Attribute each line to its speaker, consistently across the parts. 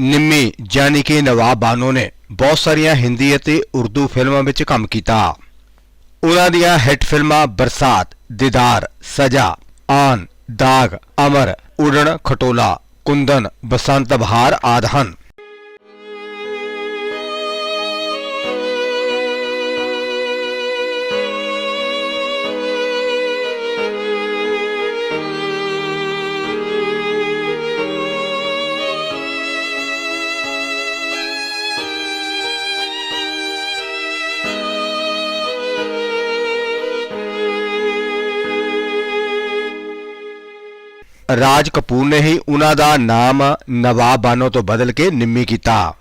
Speaker 1: ਨਿੰਮੀ ਜਾਨੀ ਕਿ ਨਵਾਬ ਬਾਨੋ ਨੇ ਬਹੁਤ ਸਾਰੀਆਂ ਹਿੰਦੀ ਅਤੇ ਉਰਦੂ ਫਿਲਮਾਂ ਵਿੱਚ ਕੰਮ ਕੀਤਾ। ਉਹਨਾਂ ਦੀਆਂ ਹਿੱਟ ਫਿਲਮਾਂ ਬਰਸਾਤ, ਦੀਦਾਰ, ਸਜ਼ਾ, ਆਨ, ਦਾਗ, ਅਮਰ, ਉਡਣ, ਖਟੋਲਾ, ਕੁੰਦਨ, ਬਸੰਤ, ਬਹਾਰ ਆਦਿ ਹਨ। ਰਾਜ ਕਪੂਰ ਨੇ ਹੀ ਉਹਨਾਂ ਦਾ ਨਾਮ ਨਵਾਬ ਬਾਨੋ ਤੋਂ ਬਦਲ ਕੇ ਨਿੰਮੀ ਕੀਤਾ।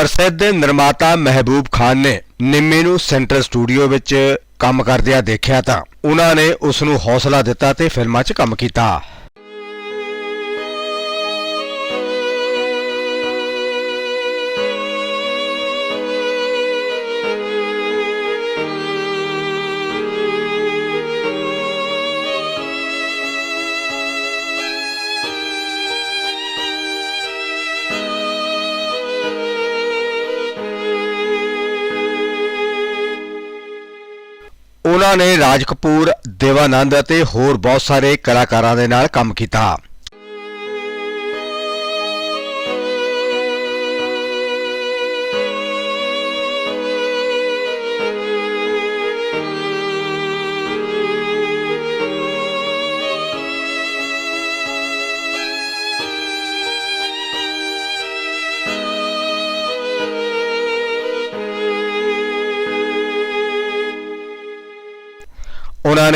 Speaker 1: ਪ੍ਰਸਿੱਧ ਨਿਰਮਾਤਾ ਮਹਿਬੂਬ ਖਾਨ ਨੇ ਨਿੰਮੀ ਨੂੰ ਸੈਂਟਰਲ ਸਟੂਡੀਓ ਵਿੱਚ ਕੰਮ ਕਰਦਿਆਂ ਦੇਖਿਆ ਤਾਂ ਉਹਨਾਂ ਨੇ ਉਸ ਨੂੰ ਹੌਸਲਾ ਦਿੱਤਾ ਤੇ ਫਿਲਮਾਂ 'ਚ ਕੰਮ ਕੀਤਾ। ਉਹਨਾਂ ਨੇ ਰਾਜ ਕਪੂਰ ਦੇਵਾਨੰਦ ਅਤੇ ਹੋਰ ਬਹੁਤ ਸਾਰੇ ਕਲਾਕਾਰਾਂ ਦੇ ਨਾਲ ਕੰਮ ਕੀਤਾ।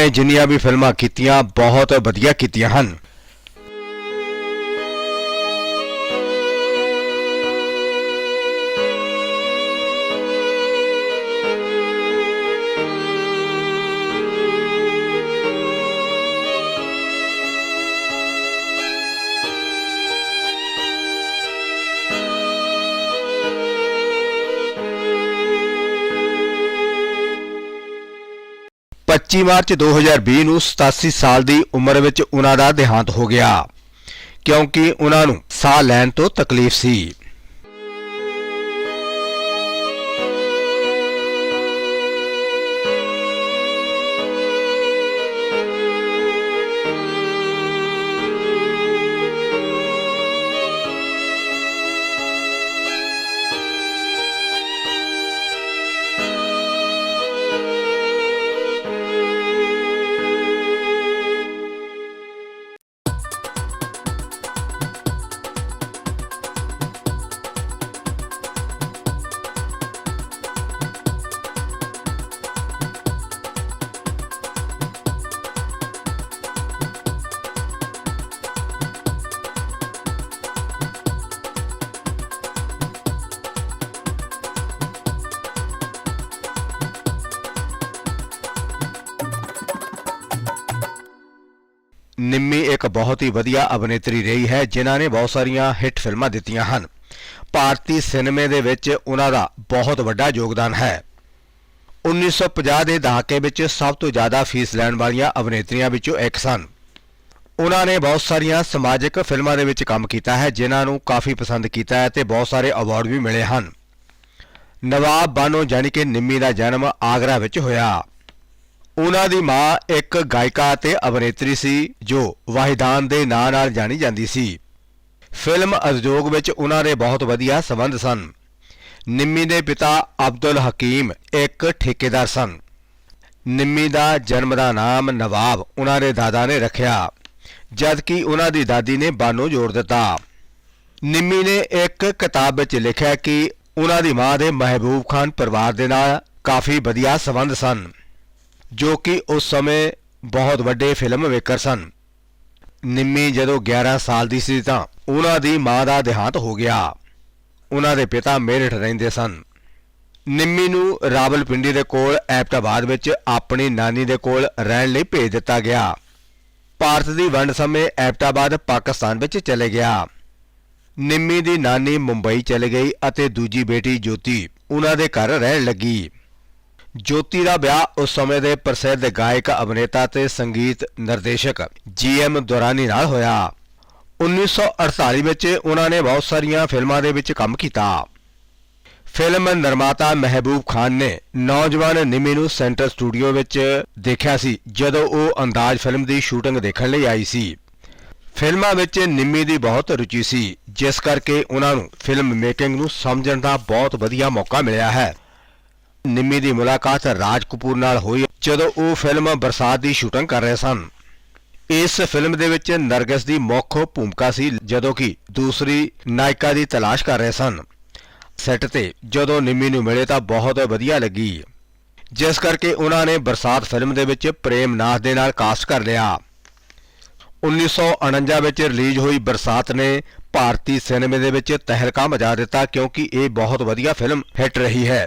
Speaker 1: ਨੇ ਜਿੰਨੀਆਂ ਵੀ ਫਿਲਮਾਂ ਕੀਤੀਆਂ ਬਹੁਤ ਵਧੀਆ ਕੀਤੀਆਂ ਹਨ। ਪੱਚੀ ਮਾਰਚ 2020 ਨੂੰ 87 ਸਾਲ ਦੀ ਉਮਰ ਵਿੱਚ ਉਹਨਾਂ ਦਾ ਦੇਹਾਂਤ ਹੋ ਗਿਆ, ਕਿਉਂਕਿ ਉਹਨਾਂ ਨੂੰ ਸਾਹ ਲੈਣ ਤੋਂ ਤਕਲੀਫ ਸੀ। ਨਿੰਮੀ ਇੱਕ ਬਹੁਤ ਹੀ ਵਧੀਆ ਅਭਿਨੇਤਰੀ ਰਹੀ ਹੈ, ਜਿਨ੍ਹਾਂ ਨੇ ਬਹੁਤ ਸਾਰੀਆਂ ਹਿੱਟ ਫਿਲਮਾਂ ਦਿੱਤੀਆਂ ਹਨ। ਭਾਰਤੀ ਸਿਨੇਮੇ ਦੇ ਵਿੱਚ ਉਹਨਾਂ ਦਾ ਬਹੁਤ ਵੱਡਾ ਯੋਗਦਾਨ ਹੈ। 1950 ਦੇ ਦਹਾਕੇ ਵਿੱਚ ਸਭ ਤੋਂ ਜ਼ਿਆਦਾ ਫੀਸ ਲੈਣ ਵਾਲੀਆਂ ਅਭਿਨੇਤਰੀਆਂ ਵਿੱਚੋਂ ਇੱਕ ਸਨ। ਉਹਨਾਂ ਨੇ ਬਹੁਤ ਸਾਰੀਆਂ ਸਮਾਜਿਕ ਫਿਲਮਾਂ ਦੇ ਵਿੱਚ ਕੰਮ ਕੀਤਾ ਹੈ, ਜਿਨ੍ਹਾਂ ਨੂੰ ਕਾਫੀ ਪਸੰਦ ਕੀਤਾ ਹੈ ਤੇ ਬਹੁਤ ਸਾਰੇ ਅਵਾਰਡ ਵੀ ਮਿਲੇ ਹਨ। ਨਵਾਬ ਬਾਨੋ ਜਾਨੀ ਕਿ ਨਿੰਮੀ ਦਾ ਜਨਮ ਆਗਰਾ ਵਿੱਚ ਹੋਇਆ। ਉਹਨਾਂ ਦੀ ਮਾਂ ਇੱਕ ਗਾਇਕਾ ਅਤੇ ਅਭਿਨੇਤਰੀ ਸੀ, ਜੋ ਵਾਹਿਦਾਨ ਦੇ ਨਾਂ ਨਾਲ ਜਾਣੀ ਜਾਂਦੀ ਸੀ। ਫਿਲਮ ਉਦਯੋਗ ਵਿੱਚ ਉਹਨਾਂ ਦੇ ਬਹੁਤ ਵਧੀਆ ਸਬੰਧ ਸਨ। ਨਿੰਮੀ ਦੇ ਪਿਤਾ ਅਬਦੁਲ ਹਕੀਮ ਇੱਕ ਠੇਕੇਦਾਰ ਸਨ। ਨਿੰਮੀ ਦਾ ਜਨਮ ਦਾ ਨਾਮ ਨਵਾਬ ਉਹਨਾਂ ਦੇ ਦਾਦਾ ਨੇ ਰੱਖਿਆ, ਜਦਕਿ ਉਹਨਾਂ ਦੀ ਦਾਦੀ ਨੇ ਬਾਨੋ ਜੋੜ ਦਿੱਤਾ। ਨਿੰਮੀ ਨੇ ਇੱਕ ਕਿਤਾਬ ਵਿੱਚ ਲਿਖਿਆ ਕਿ ਉਹਨਾਂ ਦੀ ਮਾਂ ਦੇ ਮਹਿਬੂਬ ਖਾਨ ਪਰਿਵਾਰ ਦੇ ਨਾਲ ਕਾਫੀ ਵਧੀਆ ਸਬੰਧ ਸਨ। ਜੋ ਕਿ ਉਸ ਸਮੇਂ ਬਹੁਤ ਵੱਡੇ ਫਿਲਮ ਮੇਕਰ ਸਨ। ਨਿੰਮੀ ਜਦੋਂ 11 ਸਾਲ ਦੀ ਸੀ ਤਾਂ ਉਹਨਾਂ ਦੀ ਮਾਂ ਦਾ ਦੇਹਾਂਤ ਹੋ ਗਿਆ। ਉਹਨਾਂ ਦੇ ਪਿਤਾ ਮੇਰਠ ਰਹਿੰਦੇ ਸਨ। ਨਿੰਮੀ ਨੂੰ ਰਾਵਲਪਿੰਡੀ ਦੇ ਕੋਲ ਐਬਟਾਬਾਦ ਵਿੱਚ ਆਪਣੀ ਨਾਨੀ ਦੇ ਕੋਲ ਰਹਿਣ ਲਈ ਭੇਜ ਦਿੱਤਾ ਗਿਆ। ਭਾਰਤ ਦੀ ਵੰਡ ਸਮੇਂ ਐਬਟਾਬਾਦ ਪਾਕਿਸਤਾਨ ਵਿੱਚ ਚਲੇ ਗਿਆ। ਨਿੰਮੀ ਦੀ ਨਾਨੀ ਮੁੰਬਈ ਚਲੇ ਗਈ ਅਤੇ ਦੂਜੀ ਬੇਟੀ ਜੋਤੀ ਉਹਨਾਂ ਦੇ ਘਰ ਰਹਿਣ ਲੱਗੀ। ਜੋਤੀ ਦਾ ਵਿਆਹ ਉਸ ਸਮੇਂ ਦੇ ਪ੍ਰਸਿੱਧ ਗਾਇਕ, ਅਭਿਨੇਤਾ ਤੇ ਸੰਗੀਤ ਨਿਰਦੇਸ਼ਕ ਜੀਐਮ ਦੁਰਾਨੀ ਨਾਲ ਹੋਇਆ। 1948 ਵਿੱਚ ਉਹਨਾਂ ਨੇ ਬਹੁਤ ਸਾਰੀਆਂ ਫਿਲਮਾਂ ਦੇ ਵਿੱਚ ਕੰਮ ਕੀਤਾ। ਫਿਲਮ ਨਿਰਮਾਤਾ ਮਹਿਬੂਬ ਖਾਨ ਨੇ ਨੌਜਵਾਨ ਨਿਮੀ ਨੂੰ ਸੈਂਟਰ ਸਟੂਡੀਓ ਵਿੱਚ ਦੇਖਿਆ ਸੀ, ਜਦੋਂ ਉਹ ਅੰਦਾਜ਼ ਫਿਲਮ ਦੀ ਸ਼ੂਟਿੰਗ ਦੇਖਣ ਲਈ ਆਈ ਸੀ। ਫਿਲਮਾਂ ਵਿੱਚ ਨਿੰਮੀ ਦੀ ਬਹੁਤ ਰੁਚੀ ਸੀ, ਜਿਸ ਕਰਕੇ ਉਹਨਾਂ ਨੂੰ ਫਿਲਮ ਮੇਕਿੰਗ ਨੂੰ ਸਮਝਣ ਦਾ ਬਹੁਤ ਵਧੀਆ ਮੌਕਾ ਮਿਲਿਆ ਹੈ। ਨਿੰਮੀ ਦੀ ਮੁਲਾਕਾਤ ਰਾਜ ਕਪੂਰ ਨਾਲ ਹੋਈ ਜਦੋਂ ਉਹ ਫਿਲਮ ਬਰਸਾਤ ਦੀ ਸ਼ੂਟਿੰਗ ਕਰ ਰਹੇ ਸਨ। ਇਸ ਫਿਲਮ ਦੇ ਵਿੱਚ ਨਰਗਸ ਦੀ ਮੁੱਖ ਭੂਮਿਕਾ ਸੀ, ਜਦੋਂ ਕਿ ਦੂਸਰੀ ਨਾਇਕਾ ਦੀ ਤਲਾਸ਼ ਕਰ ਰਹੇ ਸਨ। ਸੈੱਟ ਤੇ ਜਦੋਂ ਨਿੰਮੀ ਨੂੰ ਮਿਲੇ ਤਾਂ ਬਹੁਤ ਵਧੀਆ ਲੱਗੀ। ਜਿਸ ਕਰਕੇ ਉਹਨਾਂ ਨੇ ਬਰਸਾਤ ਫਿਲਮ ਦੇ ਵਿੱਚ ਪ੍ਰੇਮ ਨਾਥ ਦੇ ਨਾਲ ਕਾਸਟ ਕਰ ਲਿਆ। 1949 ਵਿੱਚ ਰਿਲੀਜ਼ ਹੋਈ ਬਰਸਾਤ ਨੇ ਭਾਰਤੀ ਸਿਨੇਮੇ ਦੇ ਵਿੱਚ ਤਹਿਲਕਾ ਮਚਾ ਦਿੱਤਾ ਕਿਉਂਕਿ ਇਹ ਬਹੁਤ ਵਧੀਆ ਫਿਲਮ ਹਿੱਟ ਰਹੀ ਹੈ।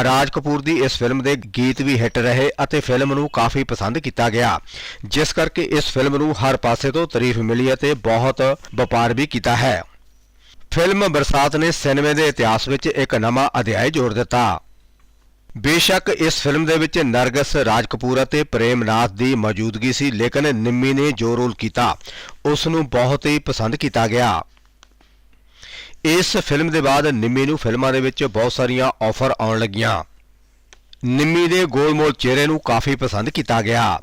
Speaker 1: ਅਰਾਜ ਕਪੂਰ ਦੀ ਇਸ ਫਿਲਮ ਦੇ ਗੀਤ ਵੀ ਹਿੱਟ ਰਹੇ ਅਤੇ ਫਿਲਮ ਨੂੰ ਕਾਫੀ ਪਸੰਦ ਕੀਤਾ ਗਿਆ। ਜਿਸ ਕਰਕੇ ਇਸ ਫਿਲਮ ਨੂੰ ਹਰ ਪਾਸੇ ਤੋਂ ਤਾਰੀਫ ਮਿਲੀ ਅਤੇ ਬਹੁਤ ਵਪਾਰ ਵੀ ਕੀਤਾ ਹੈ। ਫਿਲਮ ਬਰਸਾਤ ਨੇ ਸਿਨੇਮੇ ਦੇ ਇਤਿਹਾਸ ਵਿੱਚ ਇੱਕ ਨਵਾਂ ਅਧਿਆਇ ਜੋੜ ਦਿੱਤਾ। ਬੇਸ਼ੱਕ ਇਸ ਫਿਲਮ ਦੇ ਵਿੱਚ ਨਰਗਸ, ਰਾਜ ਕਪੂਰ ਅਤੇ ਪ੍ਰੇਮ ਨਾਥ ਦੀ ਮੌਜੂਦਗੀ ਸੀ, ਲੇਕਿਨ ਨਿੰਮੀ ਨੇ ਜੋ ਰੋਲ ਕੀਤਾ, ਉਸ ਨੂੰ ਬਹੁਤ ਹੀ ਪਸੰਦ ਕੀਤਾ ਗਿਆ। ਇਸ ਫਿਲਮ ਦੇ ਬਾਅਦ ਨਿੰਮੀ ਨੂੰ ਫਿਲਮਾਂ ਦੇ ਵਿੱਚ ਬਹੁਤ ਸਾਰੀਆਂ ਆਫਰ ਆਉਣ ਲੱਗੀਆਂ। ਨਿੰਮੀ ਦੇ ਗੋਲਮੋਲ ਚਿਹਰੇ ਨੂੰ ਕਾਫੀ ਪਸੰਦ ਕੀਤਾ ਗਿਆ।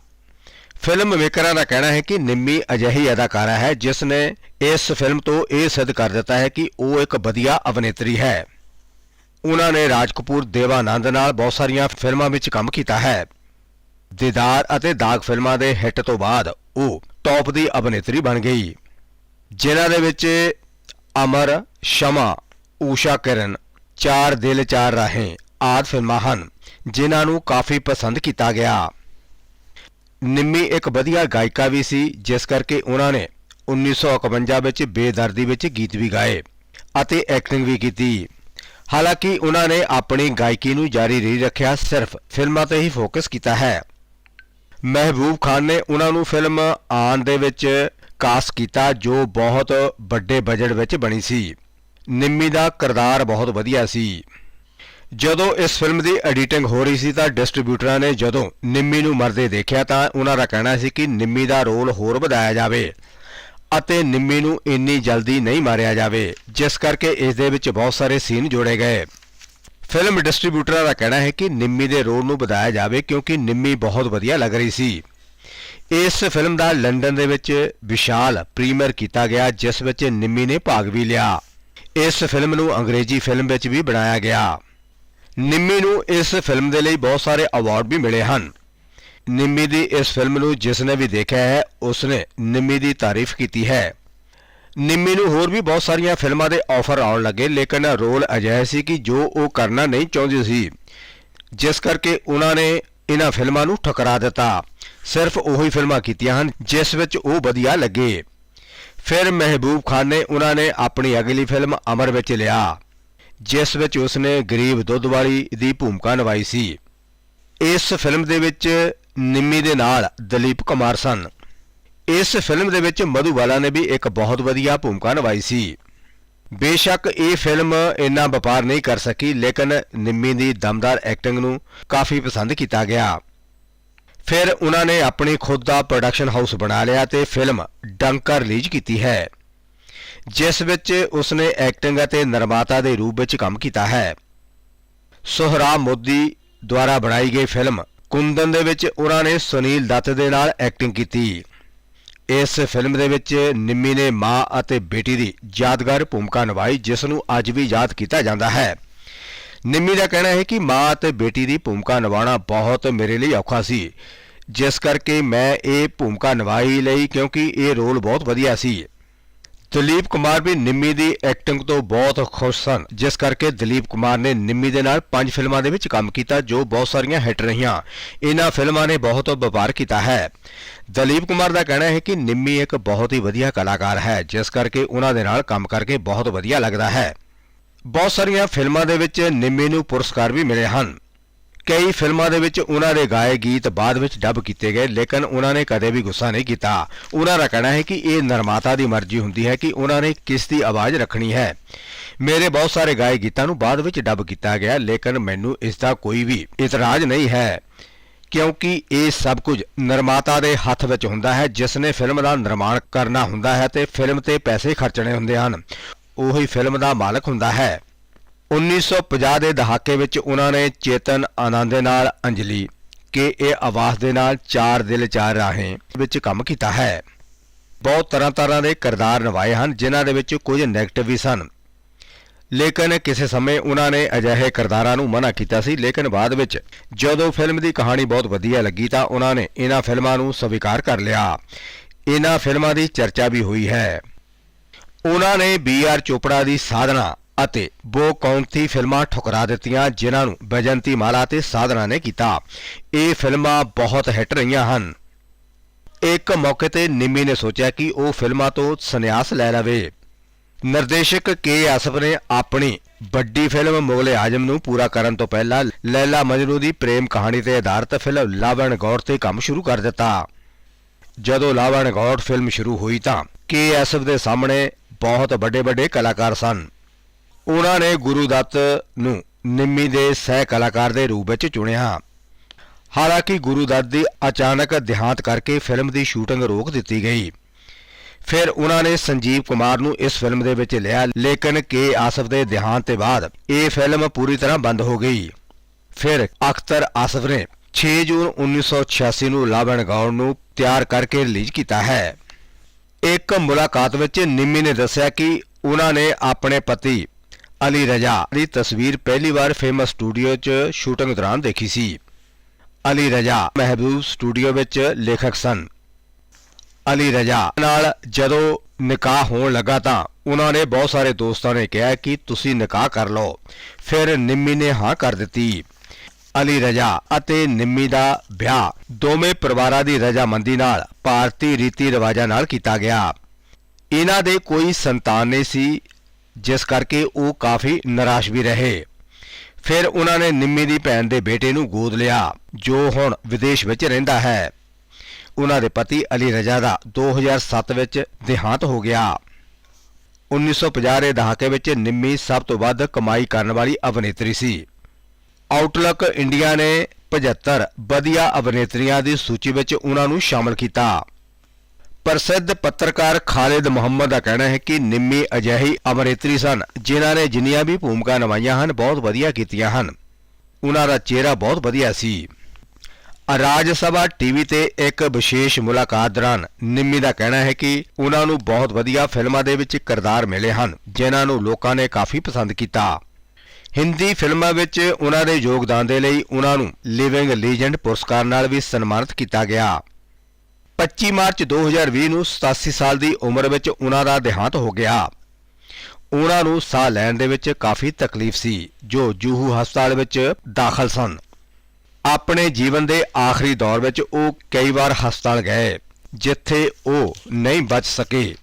Speaker 1: ਫਿਲਮ ਮੇਕਰਾਂ ਦਾ ਕਹਿਣਾ ਹੈ ਕਿ ਨਿੰਮੀ ਅਜਿਹੀ ਅਦਾਕਾਰਾ ਹੈ ਜਿਸ ਨੇ ਇਸ ਫਿਲਮ ਤੋਂ ਇਹ ਸਿੱਧ ਕਰ ਦਿੱਤਾ ਹੈ ਕਿ ਉਹ ਇੱਕ ਵਧੀਆ ਅਭਿਨੇਤਰੀ ਹੈ। ਉਹਨਾਂ ਨੇ ਰਾਜ ਕਪੂਰ ਦੇਵਾਨੰਦ ਨਾਲ ਬਹੁਤ ਸਾਰੀਆਂ ਫਿਲਮਾਂ ਵਿੱਚ ਕੰਮ ਕੀਤਾ ਹੈ। ਦੀਦਾਰ ਅਤੇ ਦਾਗ ਫਿਲਮਾਂ ਦੇ ਹਿੱਟ ਤੋਂ ਬਾਅਦ ਉਹ ਟੌਪ ਦੀ ਅਭਿਨੇਤਰੀ ਬਣ ਗਈ। ਜਿਨ੍ਹਾਂ ਦੇ ਵਿੱਚ ਅਮਰ, ਸ਼ਮਾ, ਊਸ਼ਾ ਕਿਰਨ, ਚਾਰ ਦਿਲ, ਚਾਰ ਰਾਹੇ ਆਦ ਫਿਲਮਾਂ ਹਨ, ਜਿਨ੍ਹਾਂ ਨੂੰ ਕਾਫੀ ਪਸੰਦ ਕੀਤਾ ਗਿਆ। ਨਿੰਮੀ ਇੱਕ ਵਧੀਆ ਗਾਇਕਾ ਵੀ ਸੀ, ਜਿਸ ਕਰਕੇ ਉਹਨਾਂ ਨੇ 1951 ਵਿੱਚ ਬੇਦਰਦੀ ਵਿੱਚ ਗੀਤ ਵੀ ਗਾਏ ਅਤੇ ਐਕਟਿੰਗ ਵੀ ਕੀਤੀ। ਹਾਲਾਂਕਿ ਉਹਨਾਂ ਨੇ ਆਪਣੀ ਗਾਇਕੀ ਨੂੰ ਜਾਰੀ ਨਹੀਂ ਰੱਖਿਆ, ਸਿਰਫ ਫਿਲਮਾਂ ਤੇ ਹੀ ਫੋਕਸ ਕੀਤਾ ਹੈ। ਮਹਿਬੂਬ ਖਾਨ ਨੇ ਉਹਨਾਂ ਨੂੰ ਫਿਲਮ ਆਨ ਦੇ ਵਿੱਚ ਕਾਸਟ ਕੀਤਾ ਜੋ ਬਹੁਤ ਵੱਡੇ ਬਜਟ ਵਿੱਚ ਬਣੀ ਸੀ। ਨਿੰਮੀ ਦਾ ਕਿਰਦਾਰ ਬਹੁਤ ਵਧੀਆ ਸੀ। ਜਦੋਂ ਇਸ ਫਿਲਮ ਦੀ ਐਡੀਟਿੰਗ ਹੋ ਰਹੀ ਸੀ ਤਾਂ ਡਿਸਟ੍ਰੀਬਿਊਟਰਾਂ ਨੇ ਜਦੋਂ ਨਿੰਮੀ ਨੂੰ ਮਰਦੇ ਦੇਖਿਆ ਤਾਂ ਉਹਨਾਂ ਦਾ ਕਹਿਣਾ ਸੀ ਕਿ ਨਿੰਮੀ ਦਾ ਰੋਲ ਹੋਰ ਵਧਾਇਆ ਜਾਵੇ ਅਤੇ ਨਿੰਮੀ ਨੂੰ ਇੰਨੀ ਜਲਦੀ ਨਹੀਂ ਮਾਰਿਆ ਜਾਵੇ, ਜਿਸ ਕਰਕੇ ਇਸ ਦੇ ਵਿੱਚ ਬਹੁਤ ਸਾਰੇ ਸੀਨ ਜੋੜੇ ਗਏ। ਫਿਲਮ ਡਿਸਟ੍ਰੀਬਿਊਟਰਾਂ ਦਾ ਕਹਿਣਾ ਹੈ ਕਿ ਨਿੰਮੀ ਦੇ ਰੋਲ ਨੂੰ ਵਧਾਇਆ ਜਾਵੇ ਕਿਉਂਕਿ ਨਿੰਮੀ ਬਹੁਤ ਵਧੀਆ ਲੱਗ ਰਹੀ ਸੀ। ਇਸ ਫਿਲਮ ਦਾ ਲੰਡਨ ਦੇ ਵਿੱਚ ਵਿਸ਼ਾਲ ਪ੍ਰੀਮੀਅਰ ਕੀਤਾ ਗਿਆ, ਜਿਸ ਵਿੱਚ ਨਿੰਮੀ ਨੇ ਭਾਗ ਵੀ ਲਿਆ। ਇਸ ਫਿਲਮ ਨੂੰ ਅੰਗਰੇਜ਼ੀ ਫਿਲਮ ਵਿੱਚ ਵੀ ਬਣਾਇਆ ਗਿਆ। ਨਿੰਮੀ ਨੂੰ ਇਸ ਫਿਲਮ ਦੇ ਲਈ ਬਹੁਤ ਸਾਰੇ ਅਵਾਰਡ ਵੀ ਮਿਲੇ ਹਨ। ਨਿੰਮੀ ਦੀ ਇਸ ਫਿਲਮ ਨੂੰ ਜਿਸ ਨੇ ਵੀ ਦੇਖਿਆ ਹੈ ਉਸ ਨੇ ਨਿੰਮੀ ਦੀ ਤਾਰੀਫ ਕੀਤੀ ਹੈ। ਨਿੰਮੀ ਨੂੰ ਹੋਰ ਵੀ ਬਹੁਤ ਸਾਰੀਆਂ ਫਿਲਮਾਂ ਦੇ ਆਫਰ ਆਉਣ ਲੱਗੇ, ਲੇਕਿਨ ਰੋਲ ਅਜਿਹਾ ਸੀ ਕਿ ਜੋ ਉਹ ਕਰਨਾ ਨਹੀਂ ਚਾਹੁੰਦੀ ਸੀ। ਜਿਸ ਕਰਕੇ ਉਹਨਾਂ ਨੇ ਇਹਨਾਂ ਫਿਲਮਾਂ ਨੂੰ ਠੁਕਰਾ ਦਿੱਤਾ। ਸਿਰਫ ਉਹੀ ਫਿਲਮਾਂ ਕੀਤੀਆਂ ਹਨ, ਜਿਸ ਵਿੱਚ ਉਹ ਵਧੀਆ ਲੱਗੇ। ਫਿਰ ਮਹਿਬੂਬ ਖਾਨ ਨੇ ਉਹਨਾਂ ਨੇ ਆਪਣੀ ਅਗਲੀ ਫਿਲਮ ਅਮਰ ਵਿੱਚ ਲਿਆ, ਜਿਸ ਵਿੱਚ ਉਸਨੇ ਗਰੀਬ ਦੁੱਧ ਵਾਲੀ ਦੀ ਭੂਮਿਕਾ ਨਿਭਾਈ ਸੀ। ਇਸ ਫਿਲਮ ਦੇ ਵਿੱਚ ਨਿੰਮੀ ਦੇ ਨਾਲ ਦਲੀਪ ਕੁਮਾਰ ਸਨ। ਇਸ ਫਿਲਮ ਦੇ ਵਿੱਚ ਮਧੂਬਾਲਾ ਨੇ ਵੀ ਇੱਕ ਬਹੁਤ ਵਧੀਆ ਭੂਮਿਕਾ ਨਿਭਾਈ ਸੀ। ਬੇਸ਼ੱਕ ਇਹ ਫਿਲਮ ਇੰਨਾ ਵਪਾਰ ਨਹੀਂ ਕਰ ਸਕੀ, ਲੇਕਿਨ ਨਿੰਮੀ ਦੀ ਦਮਦਾਰ ਐਕਟਿੰਗ ਨੂੰ ਕਾਫੀ ਪਸੰਦ ਕੀਤਾ ਗਿਆ। ਫਿਰ ਉਹਨਾਂ ਨੇ ਆਪਣੀ ਖੁਦ ਦਾ ਪ੍ਰੋਡਕਸ਼ਨ ਹਾਊਸ ਬਣਾ ਲਿਆ ਤੇ ਫਿਲਮ ਡੰਕਰ ਰਿਲੀਜ਼ ਕੀਤੀ ਹੈ, ਜਿਸ ਵਿੱਚ ਉਸਨੇ ਐਕਟਿੰਗ ਅਤੇ ਨਿਰਮਾਤਾ ਦੇ ਰੂਪ ਵਿੱਚ ਕੰਮ ਕੀਤਾ ਹੈ। ਸੋਹਰਾਬ ਮੋਦੀ ਦੁਆਰਾ ਬਣਾਈ ਗਈ ਫਿਲਮ ਕੁੰਦਨ ਦੇ ਵਿੱਚ ਉਹਨਾਂ ਨੇ ਸੁਨੀਲ ਦੱਤ ਦੇ ਨਾਲ ਐਕਟਿੰਗ ਕੀਤੀ। ਇਸ ਫਿਲਮ ਦੇ ਵਿੱਚ ਨਿੰਮੀ ਨੇ ਮਾਂ ਅਤੇ ਬੇਟੀ ਦੀ ਯਾਦਗਾਰ ਭੂਮਿਕਾ ਨਿਭਾਈ, ਜਿਸ ਨੂੰ ਅੱਜ ਵੀ ਯਾਦ ਕੀਤਾ ਜਾਂਦਾ ਹੈ। ਨਿੰਮੀ ਦਾ ਕਹਿਣਾ ਹੈ ਕਿ ਮਾਂ ਅਤੇ ਬੇਟੀ ਦੀ ਭੂਮਿਕਾ ਨਿਭਾਉਣਾ ਬਹੁਤ ਮੇਰੇ ਲਈ ਔਖਾ ਸੀ। ਜਿਸ ਕਰਕੇ ਮੈਂ ਇਹ ਭੂਮਿਕਾ ਨਿਭਾਈ ਲਈ ਕਿਉਂਕਿ ਇਹ ਰੋਲ ਬਹੁਤ ਵਧੀਆ ਸੀ। ਦਲੀਪ ਕੁਮਾਰ ਵੀ ਨਿੰਮੀ ਦੀ ਐਕਟਿੰਗ ਤੋਂ ਬਹੁਤ ਖੁਸ਼ ਸਨ। ਜਿਸ ਕਰਕੇ ਦਲੀਪ ਕੁਮਾਰ ਨੇ ਨਿੰਮੀ ਦੇ ਨਾਲ ਪੰਜ ਫਿਲਮਾਂ ਦੇ ਵਿੱਚ ਕੰਮ ਕੀਤਾ, ਜੋ ਬਹੁਤ ਸਾਰੀਆਂ ਹਿੱਟ ਰਹੀਆਂ। ਇਹਨਾਂ ਫਿਲਮਾਂ ਨੇ ਬਹੁਤ ਵਪਾਰ ਕੀਤਾ ਹੈ। ਦਲੀਪ ਕੁਮਾਰ ਦਾ ਕਹਿਣਾ ਹੈ ਕਿ ਨਿੰਮੀ ਇੱਕ ਬਹੁਤ ਹੀ ਵਧੀਆ ਕਲਾਕਾਰ ਹੈ, ਜਿਸ ਕਰਕੇ ਉਹਨਾਂ ਦੇ ਨਾਲ ਕੰਮ ਕਰਕੇ ਬਹੁਤ ਵਧੀਆ ਲੱਗਦਾ ਹੈ। ਬਹੁਤ ਸਾਰੀਆਂ ਫਿਲਮਾਂ ਦੇ ਵਿੱਚ ਨਿੰਮੀ ਨੂੰ ਪੁਰਸਕਾਰ ਵੀ ਮਿਲੇ ਹਨ। ਕਈ ਫਿਲਮਾਂ ਦੇ ਵਿੱਚ ਉਹਨਾਂ ਦੇ ਗਾਏ ਗੀਤ ਬਾਅਦ ਵਿੱਚ ਡੱਬ ਕੀਤੇ ਗਏ, ਲੇਕਿਨ ਉਹਨਾਂ ਨੇ ਕਦੇ ਵੀ ਗੁੱਸਾ ਨਹੀਂ ਕੀਤਾ। ਉਹਨਾਂ ਦਾ ਕਹਿਣਾ ਹੈ ਕਿ ਇਹ ਨਿਰਮਾਤਾ ਦੀ ਮਰਜ਼ੀ ਹੁੰਦੀ ਹੈ ਕਿ ਉਹਨਾਂ ਨੇ ਕਿਸ ਦੀ ਆਵਾਜ਼ ਰੱਖਣੀ ਹੈ। ਮੇਰੇ ਬਹੁਤ ਸਾਰੇ ਗਾਏ ਗੀਤਾਂ ਨੂੰ ਬਾਅਦ ਵਿੱਚ ਡੱਬ ਕੀਤਾ ਗਿਆ, ਲੇਕਿਨ ਮੈਨੂੰ ਇਸ ਦਾ ਕੋਈ ਵੀ ਇਤਰਾਜ਼ ਨਹੀਂ ਹੈ। ਕਿਉਂਕਿ ਇਹ ਸਭ ਕੁਝ ਨਿਰਮਾਤਾ ਦੇ ਹੱਥ ਵਿੱਚ ਹੁੰਦਾ ਹੈ, ਜਿਸ ਨੇ ਫਿਲਮ ਦਾ ਨਿਰਮਾਣ ਕਰਨਾ ਹੁੰਦਾ ਹੈ ਤੇ ਫਿਲਮ ਤੇ ਪੈਸੇ ਖਰਚਣੇ ਹੁੰਦੇ ਹਨ। ਉਹੀ ਫਿਲਮ ਦਾ ਮਾਲਕ ਹੁੰਦਾ ਹੈ। 1950 ਦੇ ਦਹਾਕੇ ਵਿੱਚ ਉਹਨਾਂ ਨੇ ਚੇਤਨ ਆਨੰਦ ਦੇ ਨਾਲ ਅੰਜਲੀ ਕੇ ਇਹ ਆਵਾਜ਼ ਦੇ ਨਾਲ ਚਾਰ ਦਿਲ ਚਾਰ ਰਾਹੇ ਵਿੱਚ ਕੰਮ ਕੀਤਾ ਹੈ। ਬਹੁਤ ਤਰ੍ਹਾਂ ਤਰ੍ਹਾਂ ਦੇ ਕਿਰਦਾਰ ਨਿਭਾਏ ਹਨ, ਜਿਨ੍ਹਾਂ ਦੇ ਵਿੱਚ ਕੁਝ ਨੈਗੇਟਿਵ ਵੀ ਸਨ। ਲੇਕਿਨ ਕਿਸੇ ਸਮੇਂ ਉਹਨਾਂ ਨੇ ਅਜਿਹੇ ਕਿਰਦਾਰਾਂ ਨੂੰ ਮਨਾ ਕੀਤਾ ਸੀ, ਲੇਕਿਨ ਬਾਅਦ ਵਿੱਚ ਜਦੋਂ ਫਿਲਮ ਦੀ ਕਹਾਣੀ ਬਹੁਤ ਵਧੀਆ ਲੱਗੀ ਤਾਂ ਉਹਨਾਂ ਨੇ ਇਹਨਾਂ ਫਿਲਮਾਂ ਨੂੰ ਸਵੀਕਾਰ ਕਰ ਲਿਆ। ਇਹਨਾਂ ਫਿਲਮਾਂ ਦੀ ਚਰਚਾ ਵੀ ਹੋਈ ਹੈ। ਉਹਨਾਂ ਨੇ ਬੀ ਆਰ ਚੋਪੜਾ ਦੀ ਸਾਧਨਾ ਅਤੇ ਬੋ ਕੌਂਤੀ ਫਿਲਮਾਂ ਠੁਕਰਾ ਦਿੱਤੀਆਂ, ਜਿਨ੍ਹਾਂ ਨੂੰ ਬੈਜੰਤੀ ਮਾਲਾ ਤੇ ਸਾਧਨਾ ਨੇ ਕੀਤਾ। ਇਹ ਫਿਲਮਾਂ ਬਹੁਤ ਹਿੱਟ ਰਹੀਆਂ ਹਨ। ਇੱਕ ਮੌਕੇ ਤੇ ਨਿੰਮੀ ਨੇ ਸੋਚਿਆ ਕਿ ਉਹ ਫਿਲਮਾਂ ਤੋਂ ਸੰਨਿਆਸ ਲੈ ਲਵੇ। ਨਿਰਦੇਸ਼ਕ ਕੇ ਆਸਫ ਨੇ ਆਪਣੀ ਵੱਡੀ ਫਿਲਮ ਮੁਗਲੇ ਆਜਮ ਨੂੰ ਪੂਰਾ ਕਰਨ ਤੋਂ ਪਹਿਲਾਂ ਲੈਲਾ ਮਜਨੂ ਦੀ ਪ੍ਰੇਮ ਕਹਾਣੀ ਤੇ ਆਧਾਰਿਤ ਫਿਲਮ ਲਾਵਣ ਗੌਰ ਤੇ ਕੰਮ ਸ਼ੁਰੂ ਕਰ ਦਿੱਤਾ। ਜਦੋਂ ਲਾਵਣ ਗੌਰ ਫਿਲਮ ਸ਼ੁਰੂ ਹੋਈ ਤਾਂ ਕੇ ਆਸਫ ਦੇ ਸਾਹਮਣੇ ਬਹੁਤ ਵੱਡੇ ਵੱਡੇ ਕਲਾਕਾਰ ਸਨ। ਉਹਨਾਂ ਨੇ ਗੁਰੂ ਦੱਤ ਨੂੰ ਨਿੰਮੀ ਦੇ ਸਹਿ ਕਲਾਕਾਰ ਦੇ ਰੂਪ ਵਿੱਚ ਚੁਣਿਆ। ਹਾਲਾਂਕਿ ਗੁਰੂ ਦੱਤ ਦੀ ਅਚਾਨਕ ਦੇਹਾਂਤ ਕਰਕੇ ਫਿਲਮ ਦੀ ਸ਼ੂਟਿੰਗ ਰੋਕ ਦਿੱਤੀ ਗਈ। ਫਿਰ ਉਹਨਾਂ ਨੇ ਸੰਜੀਵ ਕੁਮਾਰ ਨੂੰ ਇਸ ਫਿਲਮ ਦੇ ਵਿੱਚ ਲਿਆ, ਲੇਕਿਨ ਕੇ ਆਸਫ ਦੇ ਦੇਹਾਂਤ ਤੋਂ ਬਾਅਦ ਇਹ ਫਿਲਮ ਪੂਰੀ ਤਰ੍ਹਾਂ ਬੰਦ ਹੋ ਗਈ। ਫਿਰ ਅਖਤਰ ਆਸਫ ਨੇ 6 ਜੂਨ 1986 ਨੂੰ ਲਾਵਣ ਗੌਰ ਨੂੰ ਤਿਆਰ ਕਰਕੇ ਰਿਲੀਜ਼ ਕੀਤਾ ਹੈ। ਇੱਕ ਮੁਲਾਕਾਤ ਵਿੱਚ ਨਿੰਮੀ ਨੇ ਦੱਸਿਆ ਕਿ ਉਹਨਾਂ ਨੇ ਆਪਣੇ ਪਤੀ ਅਲੀ ਰਜ਼ਾ ਦੀ ਤਸਵੀਰ ਪਹਿਲੀ ਵਾਰ ਫੇਮਸ ਸਟੂਡੀਓ 'ਚ ਸ਼ੂਟਿੰਗ ਦੌਰਾਨ ਦੇਖੀ ਸੀ। ਅਲੀ ਰਜ਼ਾ ਮਹਿਬੂਬ ਸਟੂਡੀਓ ਵਿੱਚ ਲੇਖਕ ਸਨ। ਅਲੀ ਰਜ਼ਾ ਨਾਲ ਜਦੋਂ ਨਿਕਾਹ ਹੋਣ ਲੱਗਾ ਤਾਂ ਉਹਨਾਂ ਨੇ ਬਹੁਤ ਸਾਰੇ ਦੋਸਤਾਂ ਨੇ ਕਿਹਾ ਕਿ ਤੁਸੀਂ ਨਿਕਾਹ ਕਰ ਲਓ। ਫਿਰ ਨਿੰਮੀ ਨੇ ਹਾਂ ਕਰ ਦਿੱਤੀ। ਅਲੀ ਰਜ਼ਾ ਅਤੇ ਨਿੰਮੀ ਦਾ ਵਿਆਹ ਦੋਵੇਂ ਪਰਿਵਾਰਾਂ ਦੀ ਰਜ਼ਾਮੰਦੀ ਨਾਲ ਭਾਰਤੀ ਰੀਤੀ ਰਿਵਾਜਾਂ ਨਾਲ ਕੀਤਾ ਗਿਆ। ਇਹਨਾਂ ਦੇ ਕੋਈ ਸੰਤਾਨ ਨਹੀਂ ਸੀ ਜਿਸ ਕਰਕੇ ਉਹ ਕਾਫੀ ਨਿਰਾਸ਼ ਵੀ ਰਹੇ। ਫਿਰ ਉਹਨਾਂ ਨੇ ਨਿੰਮੀ ਦੀ ਭੈਣ ਦੇ ਬੇਟੇ ਨੂੰ ਗੋਦ ਲਿਆ, ਜੋ ਹੁਣ ਵਿਦੇਸ਼ ਵਿੱਚ ਰਹਿੰਦਾ ਹੈ। ਉਹਨਾਂ ਦੇ ਪਤੀ ਅਲੀ ਰਜ਼ਾ ਦਾ 2007 ਵਿੱਚ ਦੇਹਾਂਤ ਹੋ ਗਿਆ। 1950 ਦੇ ਦਹਾਕੇ ਵਿੱਚ ਨਿੰਮੀ ਸਭ ਤੋਂ ਵੱਧ ਕਮਾਈ ਕਰਨ ਵਾਲੀ ਅਭਿਨੇਤਰੀ ਸੀ। ਆਊਟਲੁੱਕ ਇੰਡੀਆ ਨੇ 75 ਵਧੀਆ ਅਭਿਨੇਤਰੀਆਂ ਦੀ ਸੂਚੀ ਵਿੱਚ ਉਹਨਾਂ ਨੂੰ ਸ਼ਾਮਲ ਕੀਤਾ। ਪ੍ਰਸਿੱਧ ਪੱਤਰਕਾਰ ਖਾਲਿਦ ਮੁਹੰਮਦ ਦਾ ਕਹਿਣਾ ਹੈ ਕਿ ਨਿੰਮੀ ਅਜਿਹੀ ਅਮਰੇਤਰੀ ਸਨ ਜਿਨ੍ਹਾਂ ਨੇ ਜਿੰਨੀਆਂ ਵੀ ਭੂਮਿਕਾ ਨਿਭਾਈਆਂ ਹਨ, ਬਹੁਤ ਵਧੀਆ ਕੀਤੀਆਂ ਹਨ। ਉਹਨਾਂ ਦਾ ਚਿਹਰਾ ਬਹੁਤ ਵਧੀਆ ਸੀ। ਰਾਜ ਸਭਾ ਟੀਵੀ ਤੇ ਇੱਕ ਵਿਸ਼ੇਸ਼ ਮੁਲਾਕਾਤ ਦੌਰਾਨ ਨਿੰਮੀ ਦਾ ਕਹਿਣਾ ਹੈ ਕਿ ਉਹਨਾਂ ਨੂੰ ਬਹੁਤ ਵਧੀਆ ਫਿਲਮਾਂ ਦੇ ਵਿੱਚ ਕਿਰਦਾਰ ਮਿਲੇ ਹਨ, ਜਿਨ੍ਹਾਂ ਨੂੰ ਲੋਕਾਂ ਨੇ ਕਾਫੀ ਪਸੰਦ ਕੀਤਾ। ਹਿੰਦੀ ਫਿਲਮਾਂ ਵਿੱਚ ਉਹਨਾਂ ਦੇ ਯੋਗਦਾਨ ਦੇ ਲਈ ਉਹਨਾਂ ਨੂੰ ਲਿਵਿੰਗ ਲੀਜੈਂਡ ਪੁਰਸਕਾਰ ਨਾਲ ਵੀ ਸਨਮਾਨਿਤ ਕੀਤਾ ਗਿਆ। 25 ਮਾਰਚ 2020 ਨੂੰ 87 ਸਾਲ ਦੀ ਉਮਰ ਵਿੱਚ ਉਹਨਾਂ ਦਾ ਦੇਹਾਂਤ ਹੋ ਗਿਆ। ਉਹਨਾਂ ਨੂੰ ਸਾਹ ਲੈਣ ਦੇ ਵਿੱਚ ਕਾਫੀ ਤਕਲੀਫ ਸੀ, ਜੋ ਜੂਹੂ ਹਸਪਤਾਲ ਵਿੱਚ ਦਾਖਲ ਸਨ। ਆਪਣੇ ਜੀਵਨ ਦੇ ਆਖਰੀ ਦੌਰ ਵਿੱਚ ਉਹ ਕਈ ਵਾਰ ਹਸਪਤਾਲ ਗਏ, ਜਿੱਥੇ ਉਹ ਨਹੀਂ ਬਚ ਸਕੇ।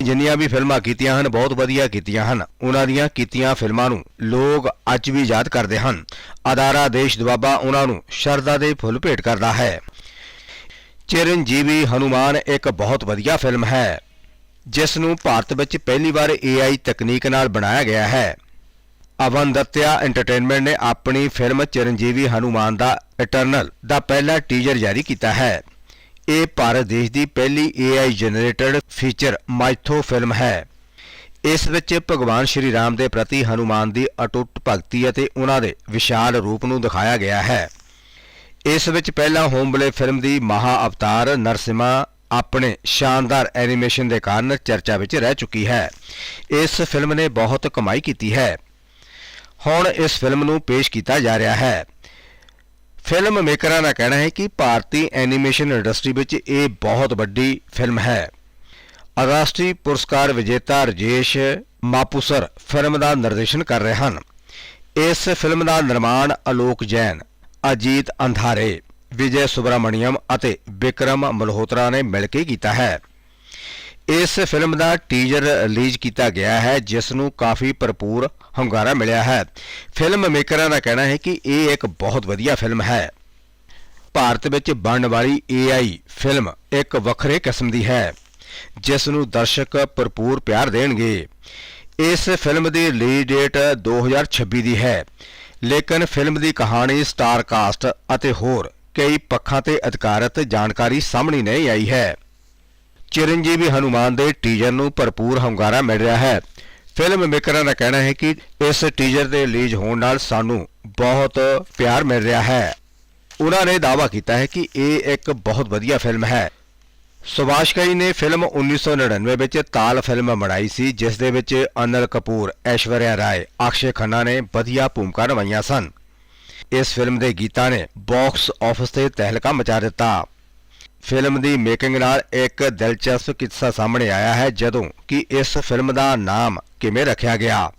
Speaker 1: ਜਿੰਨੀਆਂ ਵੀ ਫਿਲਮਾਂ ਕੀਤੀਆਂ ਹਨ, ਬਹੁਤ ਵਧੀਆ ਕੀਤੀਆਂ ਹਨ। ਉਹਨਾਂ ਦੀਆਂ ਕੀਤੀਆਂ ਫਿਲਮਾਂ ਨੂੰ ਲੋਕ ਅੱਜ ਵੀ ਯਾਦ ਕਰਦੇ ਹਨ। ਅਦਾਰਾ ਦੇਸ਼ ਦਵਾਬਾ ਉਹਨਾਂ ਨੂੰ ਸ਼ਰਧਾ ਦੇ ਫੁੱਲ ਭੇਟ ਕਰਦਾ ਹੈ। ਚਿਰੰਜੀਵੀ ਹਨੂਮਾਨ ਇੱਕ ਬਹੁਤ ਵਧੀਆ ਫਿਲਮ ਹੈ ਜਿਸ ਨੂੰ ਭਾਰਤ ਵਿੱਚ ਪਹਿਲੀ ਵਾਰ AI ਤਕਨੀਕ ਨਾਲ ਬਣਾਇਆ ਗਿਆ ਹੈ। ਅਵੰਦਤਿਆ ਐਂਟਰਟੇਨਮੈਂਟ ਨੇ ਆਪਣੀ ਫਿਲਮ ਚਿਰੰਜੀਵੀ ਹਨੂਮਾਨ ਦਾ ਇਟਰਨਲ ਦਾ ਪਹਿਲਾ ਟੀਜ਼ਰ ਜਾਰੀ ਕੀਤਾ ਹੈ। ਇਹ ਭਾਰਤ ਦੇਸ਼ ਦੀ ਪਹਿਲੀ AI ਜਨਰੇਟਡ ਫੀਚਰ ਮਾਈਥੋ ਫਿਲਮ ਹੈ। ਇਸ ਵਿੱਚ ਭਗਵਾਨ ਸ਼੍ਰੀ ਰਾਮ ਦੇ ਪ੍ਰਤੀ ਹਨੂਮਾਨ ਦੀ ਅਟੁੱਟ ਭਗਤੀ ਅਤੇ ਉਹਨਾਂ ਦੇ ਵਿਸ਼ਾਲ ਰੂਪ ਨੂੰ ਦਿਖਾਇਆ ਗਿਆ ਹੈ। ਇਸ ਵਿੱਚ ਪਹਿਲਾਂ ਹੋਮਬਲੇ ਫਿਲਮ ਦੀ ਮਹਾ ਅਵਤਾਰ ਨਰਸਿਮਾ ਆਪਣੇ ਸ਼ਾਨਦਾਰ ਐਨੀਮੇਸ਼ਨ ਦੇ ਕਾਰਨ ਚਰਚਾ ਵਿੱਚ ਰਹਿ ਚੁੱਕੀ ਹੈ। ਇਸ ਫਿਲਮ ਨੇ ਬਹੁਤ ਕਮਾਈ ਕੀਤੀ ਹੈ। ਹੁਣ ਇਸ ਫਿਲਮ ਨੂੰ ਪੇਸ਼ ਕੀਤਾ ਜਾ ਰਿਹਾ ਹੈ। ਫਿਲਮ ਮੇਕਰਾਂ ਦਾ ਕਹਿਣਾ ਹੈ ਕਿ ਭਾਰਤੀ ਐਨੀਮੇਸ਼ਨ ਇੰਡਸਟਰੀ ਵਿੱਚ ਇਹ ਬਹੁਤ ਵੱਡੀ ਫਿਲਮ ਹੈ। ਰਾਸ਼ਟਰੀ ਪੁਰਸਕਾਰ ਵਿਜੇਤਾ ਰਜੇਸ਼ ਮਾਪੂਸਰ ਫਿਲਮ ਦਾ ਨਿਰਦੇਸ਼ਨ ਕਰ ਰਹੇ ਹਨ। ਇਸ ਫਿਲਮ ਦਾ ਨਿਰਮਾਣ ਅਲੋਕ ਜੈਨ ਅਜੀਤ ਅੰਧਾਰੇ, ਵਿਜੇ ਸੁਬਰਾਮਣੀਅਮ ਅਤੇ ਵਿਕਰਮ ਮਲਹੋਤਰਾ ਨੇ ਮਿਲ ਕੇ ਕੀਤਾ ਹੈ। ਇਸ ਫਿਲਮ ਦਾ ਟੀਜ਼ਰ ਰਿਲੀਜ਼ ਕੀਤਾ ਗਿਆ ਹੈ, ਜਿਸ ਨੂੰ ਕਾਫੀ ਭਰਪੂਰ ਹੰਗਾਰਾ ਮਿਲਿਆ ਹੈ। ਫਿਲਮ ਮੇਕਰਾਂ ਦਾ ਕਹਿਣਾ ਹੈ ਕਿ ਇਹ ਇੱਕ ਬਹੁਤ ਵਧੀਆ ਫਿਲਮ ਹੈ। ਭਾਰਤ ਵਿੱਚ ਬਣਨ ਵਾਲੀ AI ਫਿਲਮ ਇੱਕ ਵੱਖਰੇ ਕਿਸਮ ਦੀ ਹੈ, ਜਿਸ ਨੂੰ ਦਰਸ਼ਕ ਭਰਪੂਰ ਪਿਆਰ ਦੇਣਗੇ। ਇਸ ਫਿਲਮ ਦੀ ਰਿਲੀਜ਼ ਡੇਟ 2026 ਦੀ ਹੈ। ਲੇਕਿਨ ਫਿਲਮ ਦੀ ਕਹਾਣੀ, ਸਟਾਰ ਕਾਸਟ ਅਤੇ ਹੋਰ ਕਈ ਪੱਖਾਂ ਤੇ ਅਧਿਕਾਰਤ ਜਾਣਕਾਰੀ ਸਾਹਮਣੇ ਨਹੀਂ ਆਈ ਹੈ। ਚਿਰੰਜੀਵੀ ਹਨੂਮਾਨ ਦੇ ਟੀਜ਼ਰ ਨੂੰ ਭਰਪੂਰ ਹੰਗਾਰਾ ਮਿਲ ਰਿਹਾ ਹੈ। ਫਿਲਮ ਮੇਕਰਾਂ ਦਾ ਕਹਿਣਾ ਹੈ ਕਿ ਇਸ ਟੀਜ਼ਰ ਦੇ ਰਿਲੀਜ਼ ਹੋਣ ਨਾਲ ਸਾਨੂੰ ਬਹੁਤ ਪਿਆਰ ਮਿਲ ਰਿਹਾ ਹੈ। ਉਹਨਾਂ ਨੇ ਦਾਅਵਾ ਕੀਤਾ ਹੈ ਕਿ ਇਹ ਇੱਕ ਬਹੁਤ ਵਧੀਆ ਫਿਲਮ ਹੈ। ਸੁਭਾਸ਼ ਘਈ ਨੇ ਫਿਲਮ 1999 ਵਿੱਚ ਤਾਲ ਫਿਲਮ ਬਣਾਈ ਸੀ, ਜਿਸ ਦੇ ਵਿੱਚ ਅਨਲ ਕਪੂਰ, ਐਸ਼ਵਰਿਆ ਰਾਏ, ਅਕਸ਼ੇ ਖੰਨਾ ਨੇ ਵਧੀਆ ਭੂਮਿਕਾ ਨਿਭਾਈਆਂ ਸਨ। ਇਸ ਫਿਲਮ ਦੇ ਗੀਤਾਂ ਨੇ ਬਾਕਸ ਆਫਿਸ ਤੇ ਤਹਿਲਕਾ ਮਚਾ ਦਿੱਤਾ। ਫਿਲਮ ਦੀ ਮੇਕਿੰਗ ਨਾਲ ਇੱਕ ਦਿਲਚਸਪ ਕਿੱਸਾ ਸਾਹਮਣੇ ਆਇਆ ਹੈ, ਜਦੋਂ ਕਿ ਇਸ ਫਿਲਮ ਦਾ ਨਾਮ ਕਿਵੇਂ ਰੱਖਿਆ ਗਿਆ।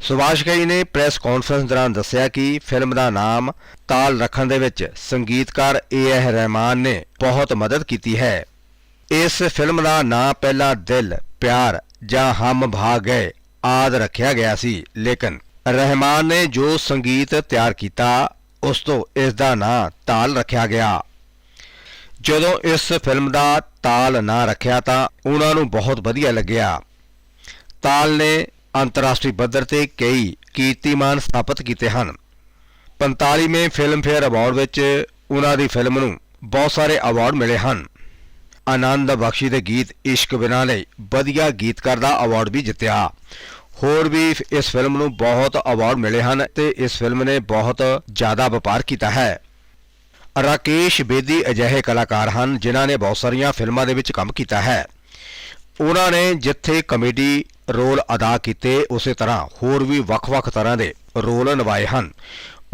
Speaker 1: ਸੁਭਾਸ਼ ਘਈ ਨੇ ਪ੍ਰੈਸ ਕਾਨਫਰੰਸ ਦੌਰਾਨ ਦੱਸਿਆ ਕਿ ਫਿਲਮ ਦਾ ਨਾਮ ਤਾਲ ਰੱਖਣ ਦੇ ਵਿੱਚ ਸੰਗੀਤਕਾਰ ਏ ਰਹਿਮਾਨ ਨੇ ਬਹੁਤ ਮਦਦ ਕੀਤੀ ਹੈ। ਇਸ ਫਿਲਮ ਦਾ ਨਾਂ ਪਹਿਲਾਂ ਦਿਲ, ਪਿਆਰ ਜਾਂ ਹਮ ਭਾ ਗਏ ਆਦ ਰੱਖਿਆ ਗਿਆ ਸੀ, ਲੇਕਿਨ ਰਹਿਮਾਨ ਨੇ ਜੋ ਸੰਗੀਤ ਤਿਆਰ ਕੀਤਾ, ਉਸ ਤੋਂ ਇਸ ਦਾ ਨਾਂ ਤਾਲ ਰੱਖਿਆ ਗਿਆ। ਜਦੋਂ ਇਸ ਫਿਲਮ ਦਾ ਤਾਲ ਨਾਂ ਰੱਖਿਆ ਤਾਂ ਉਹਨਾਂ ਨੂੰ ਬਹੁਤ ਵਧੀਆ ਲੱਗਿਆ। ਤਾਲ ਨੇ ਅੰਤਰਰਾਸ਼ਟਰੀ ਪੱਧਰ ਤੇ ਕਈ ਕੀਰਤੀਮਾਨ ਸਥਾਪਿਤ ਕੀਤੇ ਹਨ। 45ਵੇਂ ਫਿਲਮਫੇਅਰ ਅਵਾਰਡ ਵਿੱਚ ਉਹਨਾਂ ਦੀ ਫਿਲਮ ਨੂੰ ਬਹੁਤ ਸਾਰੇ ਅਵਾਰਡ ਮਿਲੇ ਹਨ। ਆਨੰਦ ਬਖਸ਼ੀ ਦੇ ਗੀਤ ਇਸ਼ਕ ਬਿਨਾ ਲਈ ਵਧੀਆ ਗੀਤਕਾਰ ਦਾ ਅਵਾਰਡ ਵੀ ਜਿੱਤਿਆ। ਹੋਰ ਵੀ ਇਸ ਫਿਲਮ ਨੂੰ ਬਹੁਤ ਅਵਾਰਡ ਮਿਲੇ ਹਨ ਤੇ ਇਸ ਫਿਲਮ ਨੇ ਬਹੁਤ ਜ਼ਿਆਦਾ ਵਪਾਰ ਕੀਤਾ ਹੈ। ਰਾਕੇਸ਼ ਬੇਦੀ ਅਜਿਹੇ ਕਲਾਕਾਰ ਹਨ ਜਿਨ੍ਹਾਂ ਨੇ ਬਹੁਤ ਸਾਰੀਆਂ ਫਿਲਮਾਂ ਦੇ ਵਿੱਚ ਕੰਮ ਕੀਤਾ ਹੈ। ਉਹਨਾਂ ਨੇ ਜਿੱਥੇ ਕਮੇਡੀ ਰੋਲ ਅਦਾ ਕੀਤੇ, ਉਸੇ ਤਰ੍ਹਾਂ ਹੋਰ ਵੀ ਵੱਖ-ਵੱਖ ਤਰ੍ਹਾਂ ਦੇ ਰੋਲ ਨਿਭਾਏ ਹਨ।